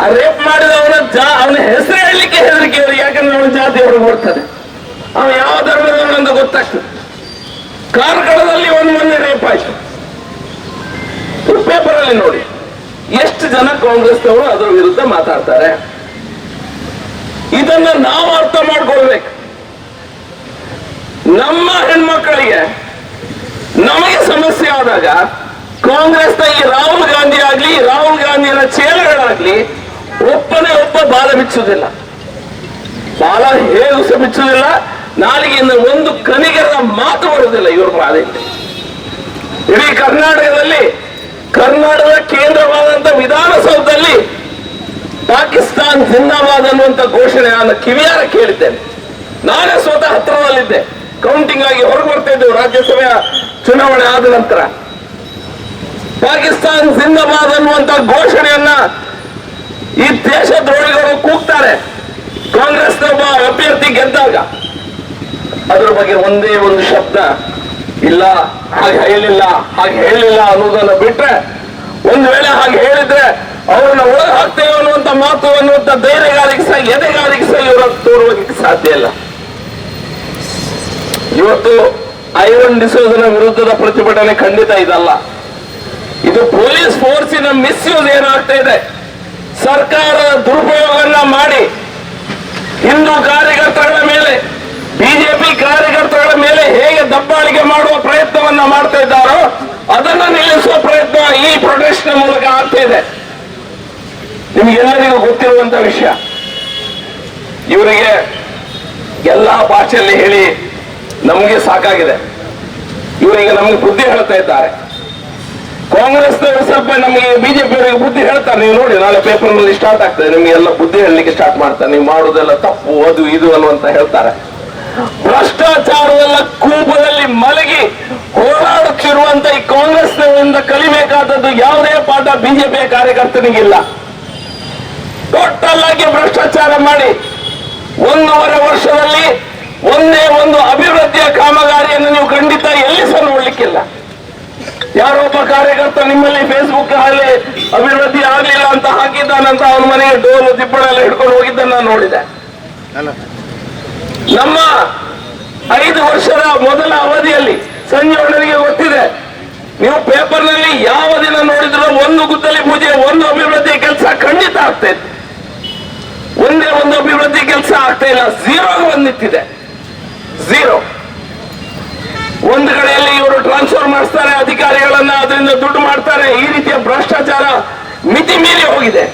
ಆ ರೇಪ್ ಮಾಡಿದವನ ಜಾ, ಅವನ ಹೆಸರು ಹೇಳಲಿಕ್ಕೆ ಹೆದರಿಕೆ. ಯಾಕಂದ್ರೆ ಅವನ ಜಾತಿ ಅವರು ಬರ್ತದೆ. ಅವನು ಯಾವ ಧರ್ಮದವನಂತ ಗೊತ್ತಾಗ್ತದೆ. ಕಾರ್ಕಳದಲ್ಲಿ ಒಂದು ಮೊನ್ನೆ ರೇಪ್ ಆಯ್ತು. ಪೇಪರ್ ಅಲ್ಲಿ ನೋಡಿ. ಎಷ್ಟು ಜನ ಕಾಂಗ್ರೆಸ್ನವರು ಅದರ ವಿರುದ್ಧ ಮಾತಾಡ್ತಾರೆ? ಇದನ್ನ ನಾವು ಅರ್ಥ ಮಾಡ್ಕೊಳ್ಬೇಕು. ನಮ್ಮ ಹೆಣ್ಮಕ್ಕಳಿಗೆ ನಮಗೆ ಸಮಸ್ಯೆ ಆದಾಗ ಕಾಂಗ್ರೆಸ್ನ ಈ ರಾಹುಲ್ ಗಾಂಧಿ ಆಗ್ಲಿ, ರಾಹುಲ್ ಗಾಂಧಿಯ ಚೇಲಗಳಾಗ್ಲಿ ಒಪ್ಪನೇ ಒಬ್ಬ ಬಾಲ ಬಿಚ್ಚುವುದಿಲ್ಲ. ಬಾಲ ಹೇಗೂ ಸಹ ಬಿಚ್ಚುವುದಿಲ್ಲ, ನಾಲಿಗೆಯಿಂದ ಒಂದು ಕನಿಗರ ಮಾತು ಬರುವುದಿಲ್ಲ ಇವ್ರ ಬಾಧೆಯಲ್ಲಿ ಇಡೀ ಕರ್ನಾಟಕದಲ್ಲಿ ಕರ್ನಾಟಕದ ಕೇಂದ್ರವಾದಂತ ವಿಧಾನಸೌಧದಲ್ಲಿ ಪಾಕಿಸ್ತಾನ್ ಜಿಂದಾಬಾದ್ ಅನ್ನುವಂತ ಘೋಷಣೆ ನಾನು ಕಿವಿಯಾರ ಕೇಳಿದ್ದೇನೆ. ನಾನೇ ಸ್ವತಃ ಹತ್ರದಲ್ಲಿದ್ದೆ ಕೌಂಟಿಂಗ್ ಆಗಿ ಹೊರಗೆ ಬರ್ತಾ ಇದ್ದೆವು ರಾಜ್ಯಸಭೆಯ ಚುನಾವಣೆ ಆದ ನಂತರ. ಪಾಕಿಸ್ತಾನ್ ಜಿಂದಾಬಾದ್ ಅನ್ನುವಂತ ಘೋಷಣೆಯನ್ನ ಈ ದೇಶದ್ರೋಹಿಗಳು ಕೂಗ್ತಾರೆ. ಕಾಂಗ್ರೆಸ್ನ ಒಬ್ಬ ಅಭ್ಯರ್ಥಿ ಗೆದ್ದಾಗ. ಅದರ ಬಗ್ಗೆ ಒಂದೇ ಒಂದು ಶಬ್ದ ಇಲ್ಲ, ಹಾಗೆ ಹೇಳಿಲ್ಲ ಹಾಗೆ ಹೇಳಿಲ್ಲ ಅನ್ನೋದನ್ನ ಬಿಟ್ರೆ ಒಂದ್ ವೇಳೆ ಹಾಗೆ ಹೇಳಿದ್ರೆ ಅವ್ರನ್ನ ಒಳಗೆ ಹಾಕ್ತೇವೆ ಅನ್ನುವಂತ ಮಾತು ಅನ್ನುವಂತ ಧೈರ್ಯಗಾರಿಕೆ ಸಹ, ಎದೆಗಾರಿಕೆ ಸಹ ಇವರ ತೋರುವುದಕ್ಕೆ ಸಾಧ್ಯ ಇಲ್ಲ. ಇವತ್ತು ಐವನ್ ಡಿಸೋಜನ ವಿರುದ್ಧದ ಪ್ರತಿಭಟನೆ ಖಂಡಿತ ಇದಲ್ಲ. ಇದು ಪೊಲೀಸ್ ಫೋರ್ಸಿನ ಮಿಸ್ಯೂಸ್ ಏನಾಗ್ತಾ ಇದೆ? ಸರ್ಕಾರದ ದುರುಪಯೋಗವನ್ನ ಮಾಡಿ ಹಿಂದೂ ಕಾರ್ಯಕರ್ತಗಳ ಮೇಲೆ ಬಿಜೆಪಿ ಕಾರ್ಯಕರ್ತಗಳ ಮೇಲೆ ಹೇಗೆ ದಬ್ಬಾಳಿಕೆ ಮಾಡುವ ಪ್ರಯತ್ನವನ್ನ ಮಾಡ್ತಾ ಇದ್ದಾರೋ ಅದನ್ನು ನಿಲ್ಲಿಸುವ ಪ್ರಯತ್ನ ಈ ಪ್ರೊಟೆಸ್ಟ್ ಮೂಲಕ ಆಗ್ತಾ ಇದೆ. ನಿಮಗೆಲ್ಲರಿಗೂ ಗೊತ್ತಿರುವಂತ ವಿಷಯ. ಇವರಿಗೆ ಎಲ್ಲಾ ಭಾಷೆಯಲ್ಲಿ ಹೇಳಿ ನಮಗೆ ಸಾಕಾಗಿದೆ. ಇವರಿಗೆ ನಮಗೆ ಬುದ್ಧಿ ಹೇಳ್ತಾ ಇದ್ದಾರೆ. ಕಾಂಗ್ರೆಸ್ನವರು ಸ್ವಲ್ಪ ನಮಗೆ ಬಿಜೆಪಿ ಅವರಿಗೆ ಬುದ್ಧಿ ಹೇಳ್ತಾರೆ. ನೀವು ನೋಡಿ, ನಾಳೆ ಪೇಪರ್ನಲ್ಲಿ ಸ್ಟಾರ್ಟ್ ಆಗ್ತದೆ. ನಿಮಗೆಲ್ಲ ಬುದ್ಧಿ ಹೇಳಲಿಕ್ಕೆ ಸ್ಟಾರ್ಟ್ ಮಾಡ್ತಾರೆ. ನೀವು ಮಾಡೋದೆಲ್ಲ ತಪ್ಪು, ಅದು, ಇದು ಅನ್ನುವಂತ ಹೇಳ್ತಾರೆ. ಭ್ರಷ್ಟಾಚಾರವೆಲ್ಲ ಕೂಪದಲ್ಲಿ ಮಲಗಿ ಹೋರಾಡುತ್ತಿರುವಂತ ಈ ಕಾಂಗ್ರೆಸ್ನಿಂದ ಕಲಿಬೇಕಾದದ್ದು ಯಾವುದೇ ಪಾಠ ಬಿಜೆಪಿಯ ಕಾರ್ಯಕರ್ತನಿಗಿಲ್ಲ. ಟೋಟಲ್ ಆಗಿ ಭ್ರಷ್ಟಾಚಾರ ಮಾಡಿ ಒಂದೂವರೆ ವರ್ಷದಲ್ಲಿ ಒಂದೇ ಒಂದು ಅಭಿವೃದ್ಧಿಯ ಕಾಮಗಾರಿಯನ್ನು ನೀವು ಖಂಡಿತ ಎಲ್ಲಿ ಸಹ ನೋಡ್ಲಿಕ್ಕಿಲ್ಲ. ಯಾರೊಬ್ಬ ಕಾರ್ಯಕರ್ತ ನಿಮ್ಮಲ್ಲಿ ಫೇಸ್ಬುಕ್ ಅಲ್ಲಿ ಅಭಿವೃದ್ಧಿ ಆಗ್ಲಿಲ್ಲ ಅಂತ ಹಾಕಿದ್ದಾನಂತ ಅವನ ಮನೆಗೆ ಡೋಲು ದಿಪ್ಪಣ ಎಲ್ಲ ಹಿಡ್ಕೊಂಡು ಹೋಗಿದ್ದನ್ನ ನಾನು ನೋಡಿದೆ ನಮ್ಮ ಐದು ವರ್ಷದ ಮೊದಲ ಅವಧಿಯಲ್ಲಿ ಸಂಜೀವಣ್ಣನಿಗೆ ಗೊತ್ತಿದೆ. ನೀವು ಪೇಪರ್ನಲ್ಲಿ ಯಾವ ದಿನ ನೋಡಿದ್ರು ಒಂದು ಗುದ್ದಲಿ ಪೂಜೆ, ಒಂದು ಅಭಿವೃದ್ಧಿ ಕೆಲಸ ಖಂಡಿತ ಆಗ್ತಾ ಇತ್ತು. ಒಂದೇ ಒಂದು ಅಭಿವೃದ್ಧಿ ಕೆಲಸ ಆಗ್ತಾ ಇಲ್ಲ ಝೀರೋಗೆ ಬಂದಿತ್ತಿದೆ. ಝೀರೋ ಒಂದು ಕಡೆಯಲ್ಲಿ ಇವರು ಟ್ರಾನ್ಸ್ಫರ್ ಮಾಡಿಸ್ತಾರೆ, ಅಧಿಕಾರಿಗಳನ್ನ, ಅದರಿಂದ ದುಡ್ಡು ಮಾಡ್ತಾರೆ, ಈ ರೀತಿಯ ಭ್ರಷ್ಟಾಚಾರ ಮಿತಿ ಮೀರಿ ಹೋಗಿದೆ.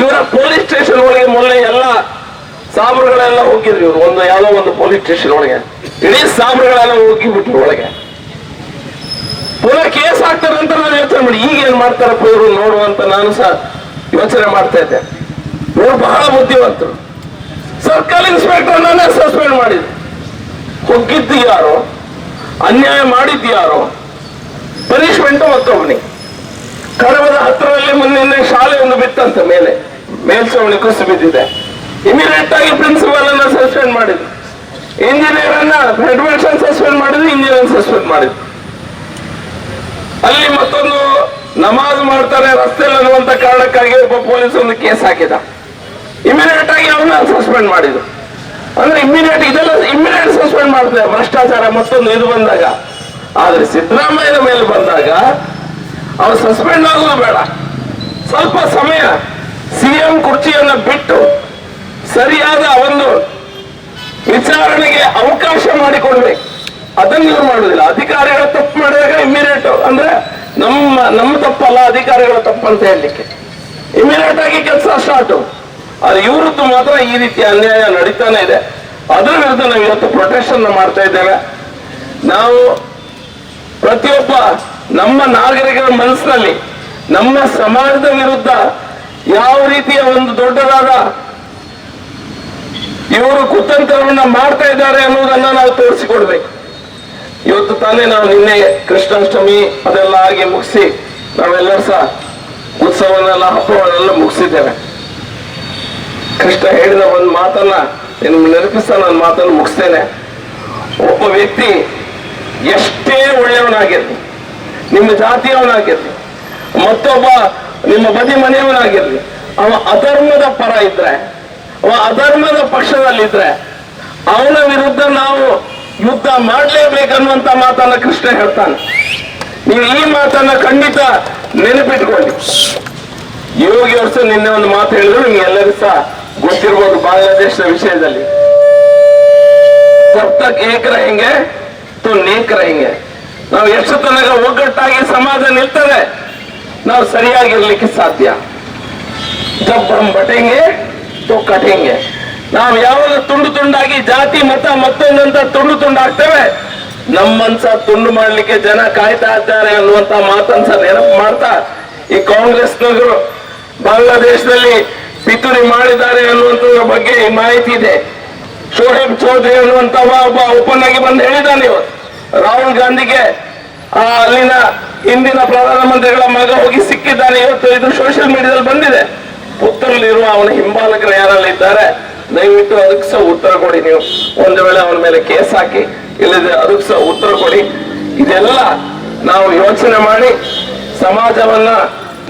ಇವರ ಪೊಲೀಸ್ ಸ್ಟೇಷನ್ ಒಳಗೆ ಮೊನ್ನೆ ಎಲ್ಲ ಸಾಬ್ರುಗಳೆಲ್ಲ ಹೋಗಿದ್ರು ಇವರು. ಒಂದು ಯಾವುದೋ ಒಂದು ಪೊಲೀಸ್ ಸ್ಟೇಷನ್ ಒಳಗೆ. ಇಡೀ ಸಾಬ್ರುಗಳೆಲ್ಲ ಹೋಗಿಬಿಟ್ರು ಒಳಗೆ. ಪುನಃ ಕೇಸ್ ಹಾಕ್ತಾರೆ ಅಂತ ನಾನು ಯೋಚನೆ ಮಾಡಿ ಈಗ ಏನ್ ಮಾಡ್ತಾರಪ್ಪ ಇವರು ನೋಡುವಂತ ನಾನು ಸಹ ಯೋಚನೆ ಮಾಡ್ತಾ ಇದ್ದೆ. ಇವರು ಬಹಳ ಬುದ್ಧಿವಂತರು. ಸರ್ಕಲ್ ಇನ್ಸ್ಪೆಕ್ಟರ್ ನಾನೇ ಸಸ್ಪೆಂಡ್ ಮಾಡಿದ್ರು. ಹೊಗ್ಗಿದ್ದು ಯಾರೋ, ಅನ್ಯಾಯ ಮಾಡಿದ್ದು ಯಾರೋ ಪನಿಷ್ಮೆಂಟ್ ಮತ್ತೊಬ್ಬನಿ ಕಡವದ ಹತ್ತಿರದಲ್ಲಿ ಮುಂದಿನ ಶಾಲೆ ಒಂದು ಬಿತ್ತಂತೆ, ಮೇಲೆ. ಮೇಲ್ಚಾವಣಿ ಕುಸಿದು ಬಿದ್ದಿದೆ ಇಮಿಡಿಯೇಟ್ ಆಗಿ ಪ್ರಿನ್ಸಿಪಲ್ ಅನ್ನ ಸಸ್ಪೆಂಡ್ ಮಾಡಿದ್ರು. ಇಂಜಿನಿಯರ್ ಅನ್ನ ಹೆಡ್ ಸಸ್ಪೆಂಡ್ ಮಾಡಿದ್ರು ಇಂಜಿನಿಯರ್ ಸಸ್ಪೆಂಡ್ ಮಾಡಿದ್ರು. ಅಲ್ಲಿ ಮತ್ತೊಂದು ನಮಾಜ್ ಮಾಡ್ತಾರೆ ರಸ್ತೆಯಲ್ಲಿ ಅನ್ನುವಂತ ಕಾರಣಕ್ಕಾಗಿ ಒಬ್ಬ ಪೊಲೀಸ್ ಒಂದು ಕೇಸ್ ಹಾಕಿದ. ಇಮಿಡಿಯೇಟ್ ಆಗಿ ಅವನ್ನ ಸಸ್ಪೆಂಡ್ ಮಾಡಿದ್ರು. ಅಂದ್ರೆ ಇಮಿಡಿಯೇಟ್ ಇದೆಲ್ಲ ಇಮಿಡಿಯೇಟ್ ಸಸ್ಪೆಂಡ್ ಮಾಡ್ತಾರೆ ಭ್ರಷ್ಟಾಚಾರ ಮತ್ತೊಂದು ಇದು ಬಂದಾಗ. ಆದ್ರೆ ಸಿದ್ದರಾಮಯ್ಯನ ಮೇಲೆ ಬಂದಾಗ, ಅವ್ರು ಸಸ್ಪೆಂಡ್ ಆಗೋದು ಬೇಡ. ಸ್ವಲ್ಪ ಸಮಯ ಸಿಎಂ ಕುರ್ಚಿಯನ್ನ ಬಿಟ್ಟು ಸರಿಯಾದ ಒಂದು ವಿಚಾರಣೆಗೆ ಅವಕಾಶ ಮಾಡಿಕೊಡ್ಬೇಕು. ಅದನ್ನ ಇವ್ರು ಮಾಡುದಿಲ್ಲ. ಅಧಿಕಾರಿಗಳು ತಪ್ಪು ಮಾಡಿದಾಗ ಇಮಿಡಿಯೇಟ್ ಅಂದ್ರೆ ನಮ್ಮ ನಮ್ಮ ತಪ್ಪಲ್ಲ, ಅಧಿಕಾರಿಗಳ ತಪ್ಪು ಅಂತ ಹೇಳಲಿಕ್ಕೆ. ಇಮಿಡಿಯೇಟ್ ಆಗಿ ಕೆಲಸ ಸ್ಟಾರ್ಟ್ ಆದ್ರೆ ಇವ್ರದ್ದು ಮಾತ್ರ ಈ ರೀತಿ ಅನ್ಯಾಯ ನಡೀತಾನೆ ಇದೆ. ಅದರ ವಿರುದ್ಧ ನಾವು ಇವತ್ತು ಪ್ರೊಟೆಕ್ಷನ್ ಮಾಡ್ತಾ ಇದ್ದೇವೆ. ನಾವು ಪ್ರತಿಯೊಬ್ಬ ನಮ್ಮ ನಾಗರಿಕರ ಮನಸ್ಸಿನಲ್ಲಿ, ನಮ್ಮ ಸಮಾಜದ ವಿರುದ್ಧ ಯಾವ ರೀತಿಯ ಒಂದು ದೊಡ್ಡದಾದ ಇವರು ಕುತಂತ್ರವನ್ನ ಮಾಡ್ತಾ ಇದ್ದಾರೆ ಅನ್ನೋದನ್ನ ನಾವು ತೋರಿಸಿಕೊಡ್ಬೇಕು. ಇವತ್ತು ತಾನೇ ನಾವು ನಿನ್ನೆ ಕೃಷ್ಣಾಷ್ಟಮಿ ಅದೆಲ್ಲ ಆಗಿ ಮುಗಿಸಿ ನಾವೆಲ್ಲರೂ ಸಹ ಉತ್ಸವನೆಲ್ಲ ಹಬ್ಬವನ್ನೆಲ್ಲ ಮುಗಿಸಿದ್ದೇವೆ. ಕೃಷ್ಣ ಹೇಳಿದ ಒಂದು ಮಾತನ್ನ ನಿಮ್ಗೆ ನೆನಪಿಸ್ತಾ ನನ್ನ ಮಾತನ್ನು ಮುಗಿಸ್ತೇನೆ. ಒಬ್ಬ ವ್ಯಕ್ತಿ ಎಷ್ಟೇ ಒಳ್ಳೆಯವನಾಗಿರ್ಲಿ, ನಿಮ್ಮ ಜಾತಿಯವನಾಗಿರ್ಲಿ, ಮತ್ತೊಬ್ಬ ನಿಮ್ಮ ಬದಿ ಮನೆಯವನಾಗಿರ್ಲಿ, ಅವ ಅಧರ್ಮದ ಪರ ಇದ್ರೆ ಅಧರ್ಮದ ಪಕ್ಷದಲ್ಲಿದ್ರೆ ಅವನ ವಿರುದ್ಧ ನಾವು ಯುದ್ಧ ಮಾಡಲೇಬೇಕನ್ನುವಂತ ಮಾತನ್ನ ಕೃಷ್ಣ ಹೇಳ್ತಾನೆ. ನೀವು ಈ ಮಾತನ್ನ ಖಂಡಿತ ನೆನಪಿಟ್ಕೊಳ್ಳಿ. ಯೋಗಿ ವರ್ಷ ನಿನ್ನೆ ಒಂದು ಮಾತು ಹೇಳಿದ್ರು, ನಿಮ್ಗೆ ಎಲ್ಲರಿಗೂ ಸಹ ಗೊತ್ತಿರ್ಬೋದು ಬಾಂಗ್ಲಾದೇಶದ ವಿಷಯದಲ್ಲಿ. ಸಪ್ತಕ್ ಏಕ ಹಿಂಗೆ ತು ನೇಕ ಹಿಂಗೆ. ನಾವು ಎಷ್ಟು ತನಕ ಒಗ್ಗಟ್ಟಾಗಿ ಸಮಾಜ ನಿಲ್ತದೆ, ನಾವು ಸರಿಯಾಗಿರ್ಲಿಕ್ಕೆ ಸಾಧ್ಯ. ಜಬ್ ಬಟೆಂಗೆ तो कटेंगे ನಾವು ಯಾವಾಗ ತುಂಡು ತುಂಡಾಗಿ ಜಾತಿ, ಮತ, ಮತ್ತೊಂದಂತ ತುಂಡು ತುಂಡಾಗ್ತೇವೆ ನಮ್ಮನ್ಸ ತುಂಡು ಮಾಡ್ಲಿಕ್ಕೆ ಜನ ಕಾಯ್ತಾ ಇದ್ದಾರೆ ಅನ್ನುವಂತ ಮಾತನ್ಸ ನೆನಪು ಮಾಡ್ತಾ? ಈ ಕಾಂಗ್ರೆಸ್ನವರು ಬಾಂಗ್ಲಾದೇಶದಲ್ಲಿ ಪಿತೂರಿ ಮಾಡಿದ್ದಾರೆ ಅನ್ನುವಂತ ಬಗ್ಗೆ ಮಾಹಿತಿ ಇದೆ. ಶೋಹೇಬ್ ಚೌಧರಿ ಅನ್ನುವಂತ ಒಬ್ಬ ಆಗಿ ಬಂದು ಹೇಳಿದ್ದಾನೆ ಇವತ್ತು ರಾಹುಲ್ ಗಾಂಧಿಗೆ ಆ ಅಲ್ಲಿನ ಹಿಂದಿನ ಪ್ರಧಾನಮಂತ್ರಿಗಳ ಮಗ ಹೋಗಿ ಸಿಕ್ಕಿದ್ದಾನೆ ಇವತ್ತು ಇದು ಸೋಷಿಯಲ್ ಮೀಡಿಯಾದಲ್ಲಿ ಬಂದಿದೆ. ಪುತ್ತೂರಲ್ಲಿರುವ ಅವನ ಹಿಂಬಾಲಕರು ಯಾರಲ್ಲಿ ಇದ್ದಾರೆ, ದಯವಿಟ್ಟು ಅದಕ್ಕೆ ಸಹ ಉತ್ತರ ಕೊಡಿ ನೀವು. ಒಂದು ವೇಳೆ ಅವನ ಮೇಲೆ ಕೇಸ್ ಹಾಕಿ ಇಲ್ಲದೆ ಅದಕ್ಕೆ ಸಹ ಉತ್ತರ ಕೊಡಿ. ಇದೆಲ್ಲ ನಾವು ಯೋಚನೆ ಮಾಡಿ, ಸಮಾಜವನ್ನ,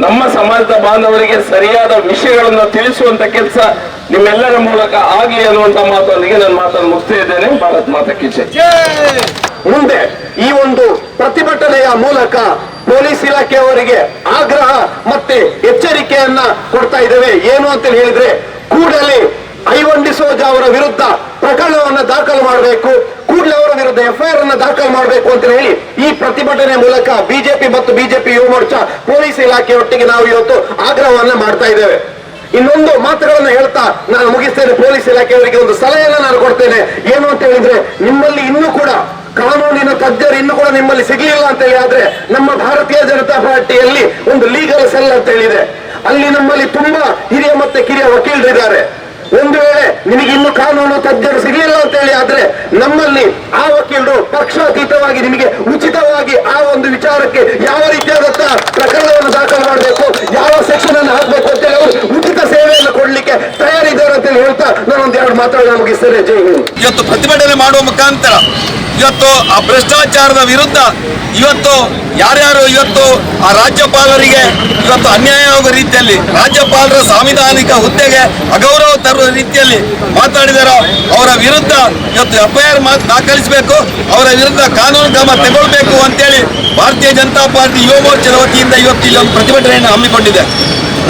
ನಮ್ಮ ಸಮಾಜದ ಬಾಂಧವರಿಗೆ ಸರಿಯಾದ ವಿಷಯಗಳನ್ನ ತಿಳಿಸುವಂತ ಕೆಲಸ ನಿಮ್ಮೆಲ್ಲರ ಮೂಲಕ ಆಗ್ಲಿ ಅನ್ನುವಂತ ಮಾತೊಂದಿಗೆ ನಾನು ಮಾತನ್ನು ಮುಗಿಸ್ತಾ ಇದ್ದೇನೆ. ಭಾರತ್ ಮಾತಕ್ಕೆ ಮುಂದೆ ಈ ಒಂದು ಪ್ರತಿಭಟನೆಯ ಮೂಲಕ ಪೊಲೀಸ್ ಇಲಾಖೆಯವರಿಗೆ ಆಗ್ರಹ ಮತ್ತೆ ಎಚ್ಚರಿಕೆಯನ್ನ ಕೊಡ್ತಾ ಇದ್ದೇವೆ. ಏನು ಅಂತ ಹೇಳಿದ್ರೆ, ಕೂಡಲೇ ಐವನ್ ಡಿಸೋಜ ಅವರ ವಿರುದ್ಧ ಪ್ರಕರಣವನ್ನ ದಾಖಲು ಮಾಡಬೇಕು. ಕೂಡಲೇ ಅವರ ವಿರುದ್ಧ ಎಫ್ಐಆರ್ ಅನ್ನ ದಾಖಲು ಮಾಡಬೇಕು ಅಂತ ಹೇಳಿ ಈ ಪ್ರತಿಭಟನೆ ಮೂಲಕ ಬಿಜೆಪಿ ಮತ್ತು ಬಿಜೆಪಿ ಯುವ ಮೋರ್ಚಾ ಪೊಲೀಸ್ ಇಲಾಖೆಯೊಟ್ಟಿಗೆ ನಾವು ಇವತ್ತು ಆಗ್ರಹವನ್ನ ಮಾಡ್ತಾ ಇದ್ದೇವೆ. ಇನ್ನೊಂದು ಮಾತುಗಳನ್ನು ಹೇಳ್ತಾ ನಾನು ಮುಗಿಸ್ತೇನೆ. ಪೊಲೀಸ್ ಇಲಾಖೆಯವರಿಗೆ ಒಂದು ಸಲಹೆಯನ್ನು ನಾನು ಕೊಡ್ತೇನೆ. ಏನು ಅಂತ ಹೇಳಿದ್ರೆ, ನಿಮ್ಮಲ್ಲಿ ಇನ್ನೂ ಕೂಡ ಕಾನೂನಿನ ತಜ್ಞರು ಇನ್ನು ಕೂಡ ನಿಮ್ಮಲ್ಲಿ ಸಿಗಲಿಲ್ಲ ಅಂತ ಹೇಳಿ, ಆದ್ರೆ ನಮ್ಮ ಭಾರತೀಯ ಜನತಾ ಪಾರ್ಟಿಯಲ್ಲಿ ಒಂದು ಲೀಗಲ್ ಸೆಲ್ ಅಂತ ಹೇಳಿದೆ. ಅಲ್ಲಿ ನಮ್ಮಲ್ಲಿ ತುಂಬಾ ಹಿರಿಯ ಮತ್ತೆ ಕಿರಿಯ ವಕೀಲರಿದ್ದಾರೆ ಒಂದು ವೇಳೆ ನಿಮಗೆ ಇನ್ನು ಕಾನೂನು ತಜ್ಞರು ಸಿಗಲಿಲ್ಲ ಅಂತ ಹೇಳಿ, ಆದ್ರೆ ನಮ್ಮಲ್ಲಿ ಆ ವಕೀಲರು ಪಕ್ಷಾತೀತವಾಗಿ ನಿಮಗೆ ಉಚಿತವಾಗಿ ಆ ಒಂದು ವಿಚಾರಕ್ಕೆ ಯಾವ ರೀತಿಯಾದಂತ ಪ್ರಕರಣವನ್ನು ದಾಖಲು ಮಾಡಬೇಕು, ಯಾವ ಸೆಕ್ಷನ್ ಅನ್ನು ಹಾಕಬೇಕು ಅಂತ ಹೇಳಿ ಅವರು ಉಚಿತ ಸೇವೆಯನ್ನು ಕೊಡ್ಲಿಕ್ಕೆ ತಯಾರಿದ್ದಾರೆ ಅಂತ ಹೇಳಿ ಹೇಳ್ತಾ ನಾನು ಒಂದೆರಡು ಮಾತಾಡೋಣ ಮುಗಿಸ್ತೇನೆ. ಜೈ ಇವತ್ತು ಪ್ರತಿಭಟನೆ ಮಾಡುವ ಮುಖಾಂತರ ಇವತ್ತು ಆ ಭ್ರಷ್ಟಾಚಾರದ ವಿರುದ್ಧ ಇವತ್ತು ಯಾರ್ಯಾರು ಇವತ್ತು ಆ ರಾಜ್ಯಪಾಲರಿಗೆ ಇವತ್ತು ಅನ್ಯಾಯ ಆಗುವ ರೀತಿಯಲ್ಲಿ, ರಾಜ್ಯಪಾಲರ ಸಾಂವಿಧಾನಿಕ ಹುದ್ದೆಗೆ ಅಗೌರವ ತರುವ ರೀತಿಯಲ್ಲಿ ಮಾತಾಡಿದಾರೋ ಅವರ ವಿರುದ್ಧ ಇವತ್ತು ಎಫ್ಐಆರ್ ದಾಖಲಿಸಬೇಕು, ಅವರ ವಿರುದ್ಧ ಕಾನೂನು ಕ್ರಮ ತಗೊಳ್ಬೇಕು ಅಂತೇಳಿ ಭಾರತೀಯ ಜನತಾ ಪಾರ್ಟಿ ಯುವ ಮೋರ್ಚಾದ ವತಿಯಿಂದ ಇವತ್ತು ಒಂದು ಪ್ರತಿಭಟನೆಯನ್ನು ಹಮ್ಮಿಕೊಂಡಿದೆ.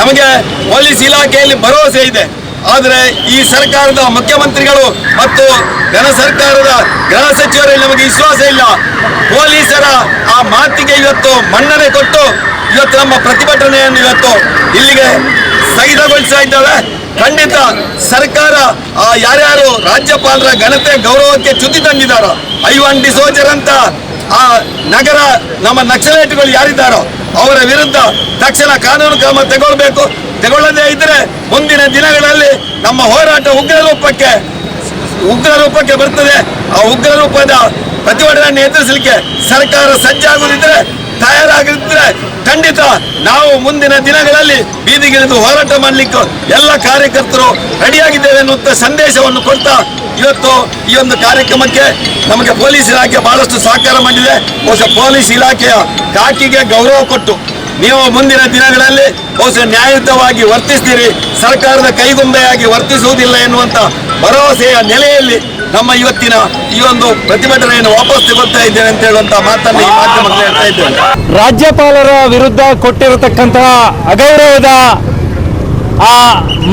ನಮಗೆ ಪೊಲೀಸ್ ಇಲಾಖೆಯಲ್ಲಿ ಭರವಸೆ ಇದೆ. ಆದರೆ ಈ ಸರ್ಕಾರದ ಮುಖ್ಯಮಂತ್ರಿಗಳು ಮತ್ತು ಜನ ಸರ್ಕಾರದ ಗೃಹ ಸಚಿವರಲ್ಲಿ ನಮಗೆ ವಿಶ್ವಾಸ ಇಲ್ಲ. ಪೊಲೀಸರ ಆ ಮಾತಿಗೆ ಇವತ್ತು ಮನ್ನಣೆ ಕೊಟ್ಟು ಇವತ್ತು ನಮ್ಮ ಪ್ರತಿಭಟನೆಯನ್ನು ಇವತ್ತು ಇಲ್ಲಿಗೆ ಸ್ಥಗಿತಗೊಳಿಸ್ತಾ ಇದ್ದಾವೆ ಖಂಡಿತ ಸರ್ಕಾರ, ಆ ಯಾರ್ಯಾರು ರಾಜ್ಯಪಾಲರ ಘನತೆ ಗೌರವಕ್ಕೆ ಚ್ಯುತಿ ತಂದಿದ್ದಾರೋ ಐವನ್ ಡಿಸೋಜರ್ ಅಂತ ಆ ನಗರ ನಮ್ಮ ನಕ್ಸಲೈಟ್ಗಳು ಯಾರಿದ್ದಾರೋ ಅವರ ವಿರುದ್ಧ ತಕ್ಷಣ ಕಾನೂನು ಕ್ರಮ ತಗೊಳ್ಬೇಕು. ತಗೊಳ್ಳದೇ ಇದ್ರೆ ಮುಂದಿನ ದಿನಗಳಲ್ಲಿ ನಮ್ಮ ಹೋರಾಟ ಉಗ್ರ ರೂಪಕ್ಕೆ ಉಗ್ರ ರೂಪಕ್ಕೆ ಬರ್ತದೆ. ಆ ಉಗ್ರ ರೂಪದ ಪ್ರತಿಭಟನೆ ಎದುರಿಸಲಿಕ್ಕೆ ಸರ್ಕಾರ ಸಜ್ಜಾಗುದಿದ್ರೆ ತಯಾರಾಗಿದ್ರೆ ಖಂಡಿತ ನಾವು ಮುಂದಿನ ದಿನಗಳಲ್ಲಿ ಬೀದಿಗಿಳಿದು ಹೋರಾಟ ಮಾಡಲಿಕ್ಕೆ ಎಲ್ಲ ಕಾರ್ಯಕರ್ತರು ರೆಡಿಯಾಗಿದ್ದೇವೆ ಅನ್ನುವಂಥ ಸಂದೇಶವನ್ನು ಕೊಡ್ತಾ ಇವತ್ತು ಈ ಒಂದು ಕಾರ್ಯಕ್ರಮಕ್ಕೆ ನಮಗೆ ಪೊಲೀಸ್ ಇಲಾಖೆ ಬಹಳಷ್ಟು ಸಹಕಾರ ಮಾಡಿದೆ. ಬಹುಶಃ ಪೊಲೀಸ್ ಇಲಾಖೆಯ ಕಾಕಿಗೆ ಗೌರವ ಕೊಟ್ಟು ನೀವು ಮುಂದಿನ ದಿನಗಳಲ್ಲಿ ಬಹುಶಃ ನ್ಯಾಯಯುತವಾಗಿ ವರ್ತಿಸ್ತೀರಿ, ಸರ್ಕಾರದ ಕೈಗೊಂಬೆಯಾಗಿ ವರ್ತಿಸುವುದಿಲ್ಲ ಎನ್ನುವಂತ ಭರವಸೆಯ ನೆಲೆಯಲ್ಲಿ ನಮ್ಮ ಇವತ್ತಿನ ಈ ಒಂದು ಪ್ರತಿಭಟನೆಯನ್ನು ವಾಪಸ್ ತಗೊಳ್ತಾ ಇದ್ದೇವೆ ಅಂತ ಹೇಳುವಂತ ಮಾತನ್ನು ಈ ಮಾಧ್ಯಮಕ್ಕೆ ಹೇಳ್ತಾ ಇದ್ದೇನೆ. ರಾಜ್ಯಪಾಲರ ವಿರುದ್ಧ ಕೊಟ್ಟಿರತಕ್ಕಂತಹ ಅಗೌರವದ ಆ